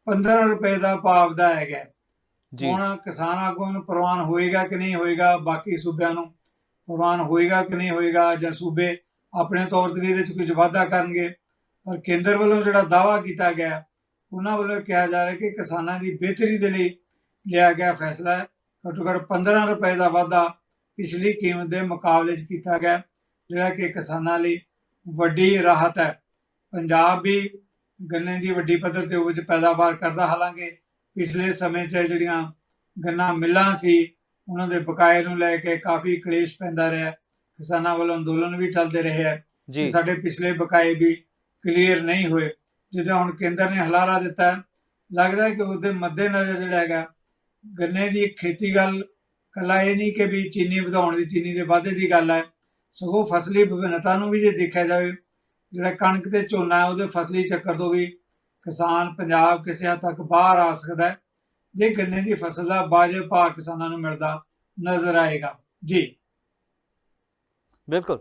15 ਰੁਪਏ ਦਾ ਭਾਅ ਵਧਾਇਆ ਗਿਆ ਹੈ। ਜੀ। ਹੁਣ ਕਿਸਾਨ ਆਗੂਆਂ ਨੂੰ ਪ੍ਰਵਾਨ ਹੋਏਗਾ ਕਿ ਨਹੀਂ ਹੋਏਗਾ ਬਾਕੀ ਸੂਬਿਆਂ ਨੂੰ ਪ੍ਰਵਾਨ ਹੋਏਗਾ ਕਿ ਨਹੀਂ ਹੋਏਗਾ ਜਾਂ ਸੂਬੇ ਆਪਣੇ ਤੌਰ ਤੇ ਵੀ ਇਹਦੇ ਵਿੱਚ ਕੁਝ ਵਾਧਾ ਕਰਨਗੇ। ਪਰ ਕੇਂਦਰ ਵੱਲੋਂ ਜਿਹੜਾ ਦਾਵਾ ਕੀਤਾ ਗਿਆ ਉਹਨਾਂ ਵੱਲੋਂ ਕਿਹਾ ਜਾ ਰਿਹਾ ਕਿ ਕਿਸਾਨਾਂ ਦੀ ਬਿਹਤਰੀ ਦੇ ਲਈ ਲਿਆ ਗਿਆ ਫੈਸਲਾ ਹੈ। ਘੱਟੋ ਘੱਟ 15 ਰੁਪਏ ਦਾ ਵਾਧਾ ਪਿਛਲੀ ਕੀਮਤ ਦੇ ਮੁਕਾਬਲੇ 'ਚ ਕੀਤਾ ਗਿਆ ਜਿਹੜਾ ਕਿ ਕਿਸਾਨਾਂ ਲਈ ਵੱਡੀ ਰਾਹਤ ਹੈ। ਪੰਜਾਬ ਵੀ ਗੰਨੇ ਦੀ ਵੱਡੀ ਪੱਧਰ ਤੇ ਉਪਜ ਪੈਦਾਵਾਰ ਕਰਦਾ ਹਾਲਾਂਕਿ ਪਿਛਲੇ ਸਮੇਂ 'ਚ ਜਿਹੜੀਆਂ ਗੰਨਾ ਮਿੱਲਾਂ ਸੀ ਉਹਨਾਂ ਦੇ ਬਕਾਏ ਨੂੰ ਲੈ ਕੇ ਕਾਫੀ ਕਲੇਸ਼ ਪੈਂਦਾ ਰਿਹਾ। ਕਿਸਾਨਾਂ ਵੱਲੋਂ ਅੰਦੋਲਨ ਵੀ ਚੱਲਦੇ ਰਹੇ ਹੈ। ਜੀ। ਸਾਡੇ ਪਿਛਲੇ ਬਕਾਏ ਵੀ ਕਲੀਅਰ ਨਹੀਂ ਹੋਏ। ਜਿੱਦਾਂ ਹੁਣ ਕੇਂਦਰ ਨੇ ਹਲਾਰਾ ਦਿੱਤਾ ਲੱਗਦਾ ਹੈ ਕਿ ਉਹਦੇ ਮੱਦੇ ਨਜ਼ਰ ਜਿਹੜਾ ਹੈਗਾ ਗੰਨੇ ਦੀ ਖੇਤੀ ਗੱਲ ਕੱਲਾ ਇਹ ਨਹੀਂ ਕਿ ਵੀ ਚੀਨੀ ਵਧਾਉਣ ਦੀ ਚੀਨੀ ਦੇ ਵਾਧੇ ਦੀ ਗੱਲ ਹੈ। ਸਗੋਂ ਫਸਲੀ ਵਿਭਿੰਨਤਾ ਨੂੰ ਵੀ ਜੇ ਦੇਖਿਆ ਜਾਵੇ ਜਿਹੜਾ ਕਣਕ ਤੇ ਝੋਨਾ ਹੈ ਉਹਦੇ ਫਸਲੀ ਚੱਕਰ ਤੋਂ ਵੀ ਕਿਸਾਨ ਪੰਜਾਬ ਕਿਸੇ ਹੱਦ ਤੱਕ ਬਾਹਰ ਆ ਸਕਦਾ ਹੈ। ਜੇ ਗੰਨੇ ਦੀ ਫਸਲ ਦਾ ਵਾਜਬ ਭਾਅ ਕਿਸਾਨਾਂ ਨੂੰ ਮਿਲਦਾ ਨਜ਼ਰ ਆਏਗਾ। ਜੀ। ਬਿਲਕੁਲ।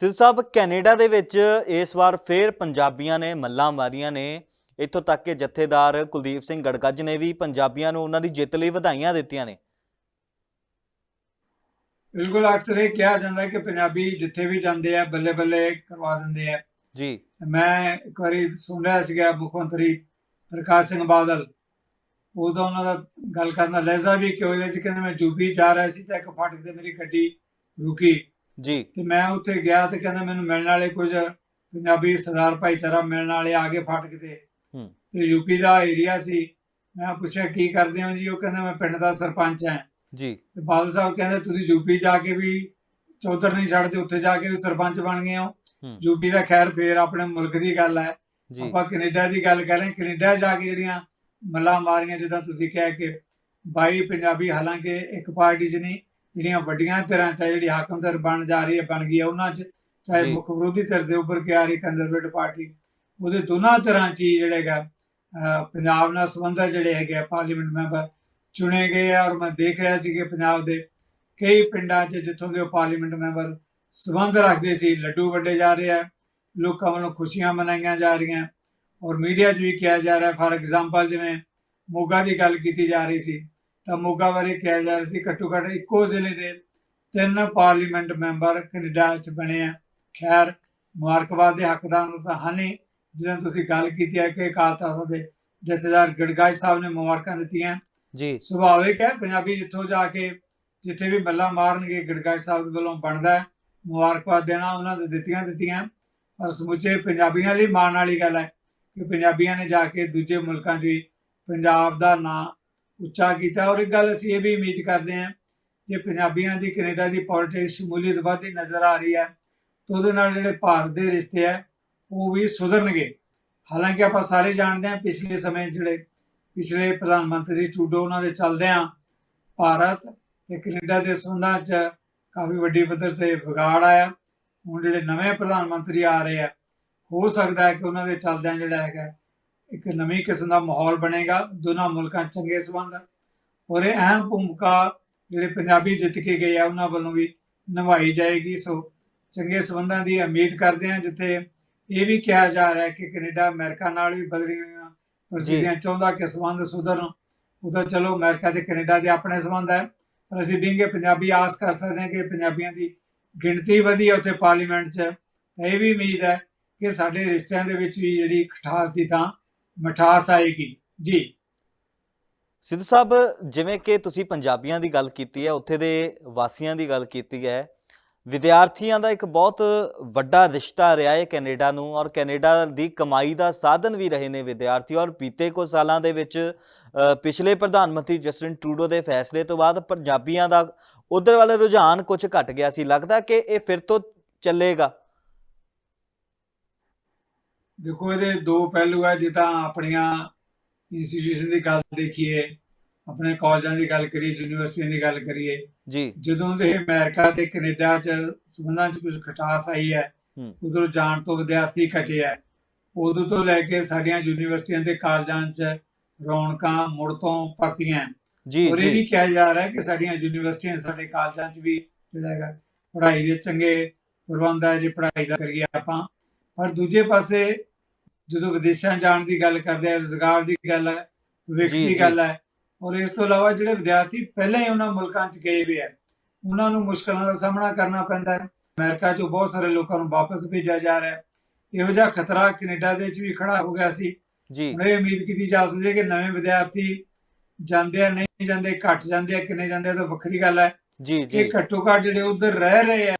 ਸਿੱਧੂ ਸਾਹਿਬ ਕੈਨੇਡਾ ਦੇ ਵਿੱਚ ਇਸ ਵਾਰ ਫੇਰ ਪੰਜਾਬੀਆਂ ਨੇ ਮੱਲਾਂ ਮਾਰੀਆਂ ਨੇ। ਇੱਥੋਂ ਤੱਕ ਕਿ ਜਥੇਦਾਰ ਕੁਲਦੀਪ ਸਿੰਘ ਗੜਗੱਜ ਨੇ ਵੀ ਪੰਜਾਬੀਆਂ ਨੂੰ ਉਹਨਾਂ ਦੀ ਜਿੱਤ ਲਈ ਵਧਾਈਆਂ ਦਿੱਤੀਆਂ ਨੇ। ਬਿਲਕੁਲ ਅਕਸਰ ਇਹ ਕਿਹਾ ਜਾਂਦਾ ਹੈ ਕਿ ਪੰਜਾਬੀ ਜਿੱਥੇ ਵੀ ਜਾਂਦੇ ਆ ਬੱਲੇ ਬੱਲੇ ਕਰਵਾ ਦਿੰਦੇ ਆ। ਜੀ। ਮੈਂ ਇੱਕ ਵਾਰੀ ਸੁਣ ਰਿਹਾ ਸੀਗਾ ਮੁੱਖ ਮੰਤਰੀ ਪ੍ਰਕਾਸ਼ ਸਿੰਘ ਬਾਦਲ। ਉਦੋਂ ਉਹਨਾਂ ਦਾ ਗੱਲ ਕਰਨ ਦਾ ਲਹਿਜ਼ਾ ਵੀ ਕਿ ਉਹਦੇ ਚ? ਕਹਿੰਦੇ ਮੈਂ ਯੂਪੀ ਜਾ ਰਿਹਾ ਸੀ ਤਾਂ ਇੱਕ ਫਾਟਕ ਤੇ ਮੇਰੀ ਗੱਡੀ ਰੁਕੀ। ਜੀ। ਤੇ ਮੈਂ ਉੱਥੇ ਗਿਆ ਤੇ ਕਹਿੰਦਾ ਮੈਨੂੰ ਮਿਲਣ ਵਾਲੇ ਕੁਝ ਪੰਜਾਬੀ ਸਰਦਾਰ ਭਾਈਚਾਰਾ ਮਿਲਣ ਵਾਲੇ ਆ ਗਏ ਫਾਟਕ ਤੇ। ਹੂੰ। ਤੇ ਯੂਪੀ ਦਾ ਏਰੀਆ ਸੀ। ਮੈਂ ਪੁੱਛਿਆ ਕੀ ਕਰਦੇ ਹੋ ਜੀ? ਉਹ ਕਹਿੰਦਾ ਮੈਂ ਪਿੰਡ ਦਾ ਸਰਪੰਚ ਹਾਂ। ਜੀ। ਤੇ ਬਾਦਲ ਸਾਹਿਬ ਕਹਿੰਦੇ ਤੁਸੀਂ ਯੂਪੀ ਜਾ ਕੇ ਵੀ ਚੌਧਰ ਨਹੀਂ ਛੱਡਦੇ ਉੱਥੇ ਜਾ ਕੇ ਵੀ ਸਰਪੰਚ ਬਣ ਗਏ ਹੂੰ। ਯੂਪੀ ਦਾ ਖੈਰ ਫੇਰ ਆਪਣੇ ਮੁਲਕ ਦੀ ਗੱਲ ਹੈ। ਆਪਾਂ ਕੈਨੇਡਾ ਦੀ ਗੱਲ ਕਰ ਰਹੇ ਕੈਨੇਡਾ ਜਾ ਕੇ ਜਿਹੜੀਆਂ ਮੱਲਾਂ ਮਾਰੀਆਂ ਜਿੱਦਾਂ ਤੁਸੀਂ ਕਿਹਾ ਕਿ 22 ਪੰਜਾਬੀ ਹਾਲਾਂਕਿ ਇੱਕ ਪਾਰਟੀ 'ਚ ਨਹੀਂ ਜਿਹੜੀਆਂ ਵੱਡੀਆਂ ਧਿਰਾਂ 'ਚ ਜਿਹੜੀ ਹਾਕਮਦਰ ਬਣ ਜਾ ਰਹੀ ਹੈ ਬਣ ਗਈ ਹੈ ਉਹਨਾਂ 'ਚ ਚਾਹੇ। ਮੁੱਖ ਵਿਰੋਧੀ ਧਿਰ ਦੇ ਉੱਪਰ ਕੇ ਆ ਰਹੀ ਕੰਜ਼ਰਵੇਟਿਵ ਪਾਰਟੀ ਉਹਦੇ ਦੋਨਾਂ ਧਿਰਾਂ 'ਚ ਹੀ ਜਿਹੜੇ ਹੈਗਾ ਅਹ, ਪੰਜਾਬ ਨਾਲ ਸੰਬੰਧਤ ਜਿਹੜੇ ਹੈਗੇ ਆ ਪਾਰਲੀਮੈਂਟ ਮੈਂਬਰ ਚੁਣੇ ਗਏ ਆ। ਔਰ ਮੈਂ ਦੇਖ ਰਿਹਾ ਸੀ ਕਿ ਪੰਜਾਬ ਦੇ ਕਈ ਪਿੰਡਾਂ 'ਚ ਜਿੱਥੋਂ ਦੇ ਪਾਰਲੀਮੈਂਟ ਮੈਂਬਰ ਸੰਬੰਧ ਰੱਖਦੇ ਸੀ ਲੱਡੂ ਵੱਡੇ ਜਾ ਰਹੇ ਆ ਲੋਕਾਂ ਵੱਲੋਂ ਖੁਸ਼ੀਆਂ ਮਨਾਈਆਂ ਜਾ ਰਹੀਆਂ। ਔਰ ਮੀਡੀਆ 'ਚ ਵੀ ਕਿਹਾ ਜਾ ਰਿਹਾ ਫਾਰ ਐਗਜ਼ਾਮਪਲ ਜਿਵੇਂ ਮੋਗਾ ਦੀ ਗੱਲ ਕੀਤੀ ਜਾ ਰਹੀ ਸੀ ਤਾਂ ਮੋਗਾ ਬਾਰੇ ਕਿਹਾ ਜਾ ਰਿਹਾ ਸੀ ਘੱਟੋ ਘੱਟ ਇੱਕੋ ਜ਼ਿਲ੍ਹੇ ਦੇ ਤਿੰਨ ਪਾਰਲੀਮੈਂਟ ਮੈਂਬਰ ਕੈਨੇਡਾ 'ਚ ਬਣੇ ਆ। ਖੈਰ ਮੁਬਾਰਕਬਾਦ ਦੇ ਹੱਕਦਾਰ ਨੂੰ ਤਾਂ ਹਾਨੀ ਜਿਵੇਂ ਤੁਸੀਂ ਗੱਲ ਕੀਤੀ ਹੈ ਕਿ ਅਕਾਲ ਤਖਤ ਦੇ ਜਥੇਦਾਰ ਗੜਗਾਜ ਸਾਹਿਬ ਨੇ ਮੁਬਾਰਕਾਂ ਦਿੱਤੀਆਂ। ਜੀ। ਸੁਭਾਵਿਕ ਹੈ ਪੰਜਾਬੀ ਜਿੱਥੋਂ ਜਾ ਕੇ ਜਿੱਥੇ ਵੀ ਮੱਲਾ ਮਾਰਨਗੇ ਗੜਗਾਜ ਸਾਹਿਬ ਦੇ ਵੱਲੋਂ ਬਣਦਾ ਹੈ। ਮੁਬਾਰਕਬਾਦ ਦੇਣਾ ਉਹਨਾਂ ਦੇ ਦਿੱਤੀਆਂ ਦਿੱਤੀਆਂ। ਪਰ ਸਮੁੱਚੇ ਪੰਜਾਬੀਆਂ ਲਈ ਮਾਣ ਵਾਲੀ ਗੱਲ ਹੈ ਕਿ ਪੰਜਾਬੀਆਂ ਨੇ ਜਾ ਕੇ ਦੂਜੇ ਮੁਲਕਾਂ 'ਚ ਵੀ ਪੰਜਾਬ ਦਾ ਨਾਂ ਉੱਚਾ ਕੀਤਾ। ਔਰ ਇੱਕ ਗੱਲ ਅਸੀਂ ਇਹ ਵੀ ਉਮੀਦ ਕਰਦੇ ਹਾਂ ਜੇ ਪੰਜਾਬੀਆਂ ਦੀ, ਕੈਨੇਡਾ ਦੀ ਪੋਲਿਟਿਕਸ ਸ਼ਮੂਲੀਅਤ ਵੱਧਦੀ ਨਜ਼ਰ ਆ ਰਹੀ ਹੈ, ਤਾਂ ਉਹਦੇ ਨਾਲ ਜਿਹੜੇ ਭਾਰਤ ਦੇ ਰਿਸ਼ਤੇ ਹੈ, ਉਹ ਵੀ ਸੁਧਰਨਗੇ। ਹਾਲਾਂਕਿ ਆਪਾਂ ਸਾਰੇ ਜਾਣਦੇ ਹਾਂ ਪਿਛਲੇ ਸਮੇਂ ਜਿਹੜੇ ਪਿਛਲੇ ਪ੍ਰਧਾਨ ਮੰਤਰੀ ਟੂਡੋ ਉਹਨਾਂ ਦੇ ਚੱਲਦੇ ਚੱਲਦਿਆਂ ਭਾਰਤ ਤੇ ਕੈਨੇਡਾ ਦੇ ਸੰਬੰਧਾਂ 'ਚ ਕਾਫੀ ਵੱਡੀ ਪੱਧਰ ਤੇ ਵਿਗਾੜ ਆਇਆ। ਹੁਣ ਜਿਹੜੇ ਨਵੇਂ ਪ੍ਰਧਾਨ ਮੰਤਰੀ ਆ ਰਹੇ ਆ ਹੋ ਸਕਦਾ ਹੈ ਕਿ ਉਹਨਾਂ ਦੇ ਚੱਲਦਿਆਂ ਜਿਹੜਾ ਹੈਗਾ ਇੱਕ ਨਵੀਂ ਕਿਸਮ ਦਾ ਮਾਹੌਲ ਬਣੇਗਾ। ਦੋਨਾਂ ਮੁਲਕਾਂ ਚੰਗੇ ਸੰਬੰਧ ਔਰ ਇਹ ਅਹਿਮ ਭੂਮਿਕਾ ਜਿਹੜੇ ਪੰਜਾਬੀ ਜਿੱਤ ਕੇ ਗਏ ਆ ਉਹਨਾਂ ਵੱਲੋਂ ਵੀ ਨਿਭਾਈ ਜਾਏਗੀ। ਸੋ ਚੰਗੇ ਸੰਬੰਧਾਂ ਦੀ ਉਮੀਦ ਕਰਦੇ ਹਾਂ ਜਿੱਥੇ ਇਹ ਵੀ ਕਿਹਾ ਜਾ ਰਿਹਾ ਹੈ ਕਿ ਕੈਨੇਡਾ ਅਮਰੀਕਾ ਨਾਲ ਵੀ ਬਦਲ ਰਹੀਆਂ ਪ੍ਰਤੀਆਂ ਚਾਹੁੰਦਾ ਕਿ ਸੰਬੰਧ ਸੁਧਰਨ ਉਹਦਾ ਚਲੋ ਅਮਰੀਕਾ ਤੇ ਕੈਨੇਡਾ ਦੇ ਆਪਣੇ ਸੰਬੰਧ ਹੈ। ਪਰ ਅਸੀਂ ਬਿੰਗੇ ਪੰਜਾਬੀ ਆਸ ਕਰ ਸਕਦੇ ਹਾਂ ਕਿ ਪੰਜਾਬੀਆਂ ਦੀ ਗਿਣਤੀ ਵਧੀ ਉੱਥੇ ਪਾਰਲੀਮੈਂਟ 'ਚ। ਇਹ ਵੀ ਉਮੀਦ ਹੈ ਕਿ ਸਾਡੇ ਰਿਸ਼ਤਿਆਂ ਦੇ ਵਿੱਚ ਵੀ ਜਿਹੜੀ ਖਟਾਸ ਦੀ ਤਾਂ ਮਠਾਸ ਆਏਗੀ। ਜੀ। ਸਿੱਧੂ ਸਾਹਿਬ, ਜਿਵੇਂ ਕਿ ਤੁਸੀਂ ਪੰਜਾਬੀਆਂ ਦੀ ਗੱਲ ਕੀਤੀ ਹੈ, ਉੱਥੇ ਦੇ ਵਾਸੀਆਂ ਦੀ ਗੱਲ ਕੀਤੀ ਹੈ ਵਿਦਿਆਰਥੀਆਂ ਦਾ ਇੱਕ ਬਹੁਤ ਵੱਡਾ ਰਿਸ਼ਤਾ ਰਿਹਾ ਹੈ ਕੈਨੇਡਾ ਨੂੰ ਔਰ ਕੈਨੇਡਾ ਦੀ ਕਮਾਈ ਦਾ ਸਾਧਨ ਵੀ ਰਹੇ ਨੇ ਵਿਦਿਆਰਥੀ ਔਰ ਬੀਤੇ ਕੁਝ ਸਾਲਾਂ ਦੇ ਵਿੱਚ ਪਿਛਲੇ ਪ੍ਰਧਾਨ ਮੰਤਰੀ ਜਸਟਿਨ ਟਰੂਡੋ ਦੇ ਫੈਸਲੇ ਤੋਂ ਬਾਅਦ ਪੰਜਾਬੀਆਂ ਦਾ ਉਧਰ ਵਾਲੇ ਰੁਝਾਨ ਕੁਝ ਘਟ ਗਿਆ ਸੀ। ਲੱਗਦਾ ਕਿ ਇਹ ਫਿਰ ਤੋਂ ਚੱਲੇਗਾ? ਦੇਖੋ, ਇਹਦੇ ਦੋ ਪਹਿਲੂ ਹੈ ਜਿੱਦਾਂ ਆਪਣੀਆਂ ਇੰਸਟੀਟਿਊਸ਼ਨ ਦੀ ਗੱਲ ਦੇਖੀਏ ਆਪਣੇ ਕਾਲਜਾਂ ਦੀ ਗੱਲ ਕਰੀਏ ਯੂਨੀਵਰਸਿਟੀਆਂ ਦੀ ਗੱਲ ਕਰੀਏ ਜੀ ਜਦੋਂ ਦੇ ਅਮਰੀਕਾ ਤੇ ਕੈਨੇਡਾ ਚ ਸੰਬੰਧਾਂ ਚ ਕੁਝ ਖਟਾਸ ਆਈ ਹੈ। ਉਧਰ ਜਾਣ ਤੋਂ ਵਿਦਿਆਰਥੀ ਘਟੇ ਹੈ ਉਦੋਂ ਤੋਂ ਲੈ ਕੇ ਸਾਡੀਆਂ ਯੂਨੀਵਰਸਿਟੀਆਂ ਤੇ ਕਾਲਜਾਂ 'ਚ ਰੌਣਕਾਂ ਮੁੜ ਤੋਂ ਪਰਤੀਆਂ ਜੀ ਇਹ ਜੀ ਵੀ ਕਿਹਾ ਜਾ ਰਿਹਾ ਹੈ ਕਿ ਸਾਡੀਆਂ ਯੂਨੀਵਰਸਿਟੀਆਂ ਸਾਡੇ ਕਾਲਜਾਂ 'ਚ ਵੀ ਜਿਹੜਾ ਹੈਗਾ ਪੜ੍ਹਾਈ ਦੇ ਚੰਗੇ ਪ੍ਰਬੰਧ ਹੈ ਜੇ ਪੜ੍ਹਾਈ ਦਾ ਕਰੀਏ ਆਪਾਂ ਪਰ ਦੂਜੇ ਪਾਸੇ ਜਦੋਂ ਵਿਦੇਸ਼ਾਂ ਜਾਣ ਦੀ ਗੱਲ ਕਰਦੇ ਆ ਰੁਜ਼ਗਾਰ ਦੀ ਗੱਲ ਹੈ ਜੀ, ਦੀ। ਗੱਲ ਹੈ ਔਰ ਇਸ ਤੋਂ ਇਲਾਵਾ ਜਿਹੜੇ ਵਿਦਿਆਰਥੀ ਪਹਿਲਾਂ ਹੀ ਉਹਨਾਂ ਮੁਲਕਾਂ 'ਚ ਗਏ ਹੋਏ ਆ ਉਹਨਾਂ ਨੂੰ ਮੁਸ਼ਕਲਾਂ ਦਾ ਸਾਹਮਣਾ ਕਰਨਾ ਪੈਂਦਾ ਹੈ। ਅਮਰੀਕਾ 'ਚੋਂ ਬਹੁਤ ਸਾਰੇ ਲੋਕਾਂ ਨੂੰ ਵਾਪਸ ਭੇਜਿਆ ਜਾ ਰਿਹਾ ਹੈ। ਇਹੋ ਜਿਹਾ ਖਤਰਾ ਕੈਨੇਡਾ ਦੇ ਵਿੱਚ ਵੀ ਖੜਾ ਹੋ ਗਿਆ ਸੀ। ਜੀ। ਇਹ ਉਮੀਦ ਕੀਤੀ ਜਾ ਸਕਦੀ ਹੈ ਕਿ ਨਵੇਂ ਵਿਦਿਆਰਥੀ ਜਾਂਦੇ ਆ ਨਹੀਂ ਜਾਂਦੇ ਘੱਟ ਜਾਂਦੇ ਆ ਕਿੰਨੇ ਜਾਂਦੇ ਆ ਤਾਂ ਵੱਖਰੀ ਗੱਲ ਹੈ। ਜੀ ਜੀ ਇਹ ਘੱਟੋ ਘੱਟ ਜਿਹੜੇ ਉਧਰ ਰਹਿ ਰਹੇ ਆ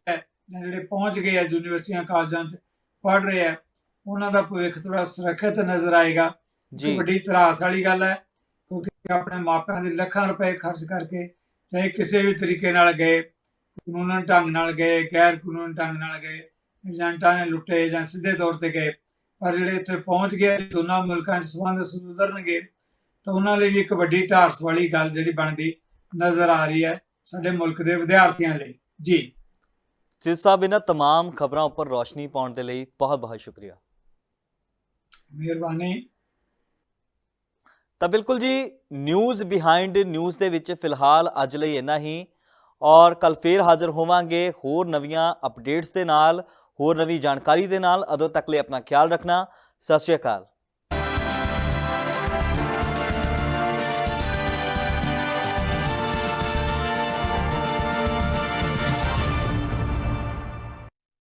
ਜਾਂ ਜਿਹੜੇ ਪਹੁੰਚ ਗਏ ਆ ਯੂਨੀਵਰਸਿਟੀਆਂ ਕਾਲਜਾਂ 'ਚ ਪੜ੍ਹ ਰਹੇ ਆ ਉਹਨਾਂ ਦਾ ਭਵਿੱਖ ਥੋੜਾ ਸੁਰੱਖਿਅਤ ਨਜ਼ਰ ਆਏਗਾ। ਜੀ। ਵੱਡੀ ਤਰਾਸ ਵਾਲੀ ਗੱਲ ਹੈ। ਕਿਉਂਕਿ ਆਪਣੇ ਮਾਪਿਆਂ ਦੇ ਲੱਖਾਂ ਰੁਪਏ ਖਰਚ ਕਰਕੇ ਚਾਹੇ ਕਿਸੇ ਵੀ ਤਰੀਕੇ ਨਾਲ ਗਏ ਕਾਨੂੰਨ ਢੰਗ ਨਾਲ ਗਏ ਗੈਰ ਕਾਨੂੰਨ ਢੰਗ ਨਾਲ ਗਏ ਏਜੰਟਾਂ ਨੇ ਲੁੱਟੇ ਜਾਂ ਸਿੱਧੇ ਤੌਰ ਤੇ ਗਏ ਪਰ ਜਿਹੜੇ ਇੱਥੇ ਪਹੁੰਚ ਗਏ ਦੋਨਾਂ ਮੁਲਕਾਂ 'ਚ ਸੰਬੰਧ ਸੁਧਰਨਗੇ ਤਾਂ ਉਹਨਾਂ ਲਈ ਵੀ ਇੱਕ ਵੱਡੀ ਢਾਰਸ ਵਾਲੀ ਗੱਲ ਜਿਹੜੀ ਬਣਦੀ ਨਜ਼ਰ ਆ ਰਹੀ ਹੈ ਸਾਡੇ ਮੁਲਕ ਦੇ ਵਿਦਿਆਰਥੀਆਂ ਲਈ ਜੀ ਸਿੱਧ ਸਾਹਿਬ ਇਹਨਾਂ तमाम ਖਬਰਾਂ ਉੱਪਰ ਰੋਸ਼ਨੀ ਪਾਉਣ ਦੇ ਲਈ ਬਹੁਤ ਬਹੁਤ ਸ਼ੁਕਰੀਆ ਮਿਹਰਬਾਨੀ ਤਾਂ ਬਿਲਕੁਲ ਜੀ ਨਿਊਜ਼ ਬਿਹਾਈਂਡ ਨਿਊਜ਼ ਦੇ ਵਿੱਚ ਫਿਲਹਾਲ ਅੱਜ ਲਈ ਇੰਨਾ ਹੀ। ਔਰ ਕੱਲ ਫੇਰ ਹਾਜ਼ਰ ਹੋਵਾਂਗੇ ਹੋਰ ਨਵੀਆਂ ਅਪਡੇਟਸ ਦੇ ਨਾਲ, ਹੋਰ ਨਵੀਂ ਜਾਣਕਾਰੀ ਦੇ ਨਾਲ। ਅਦੋਂ ਤੱਕ ਲਈ ਆਪਣਾ ਖਿਆਲ ਰੱਖਣਾ। ਸਤਿ ਸ਼੍ਰੀ ਅਕਾਲ।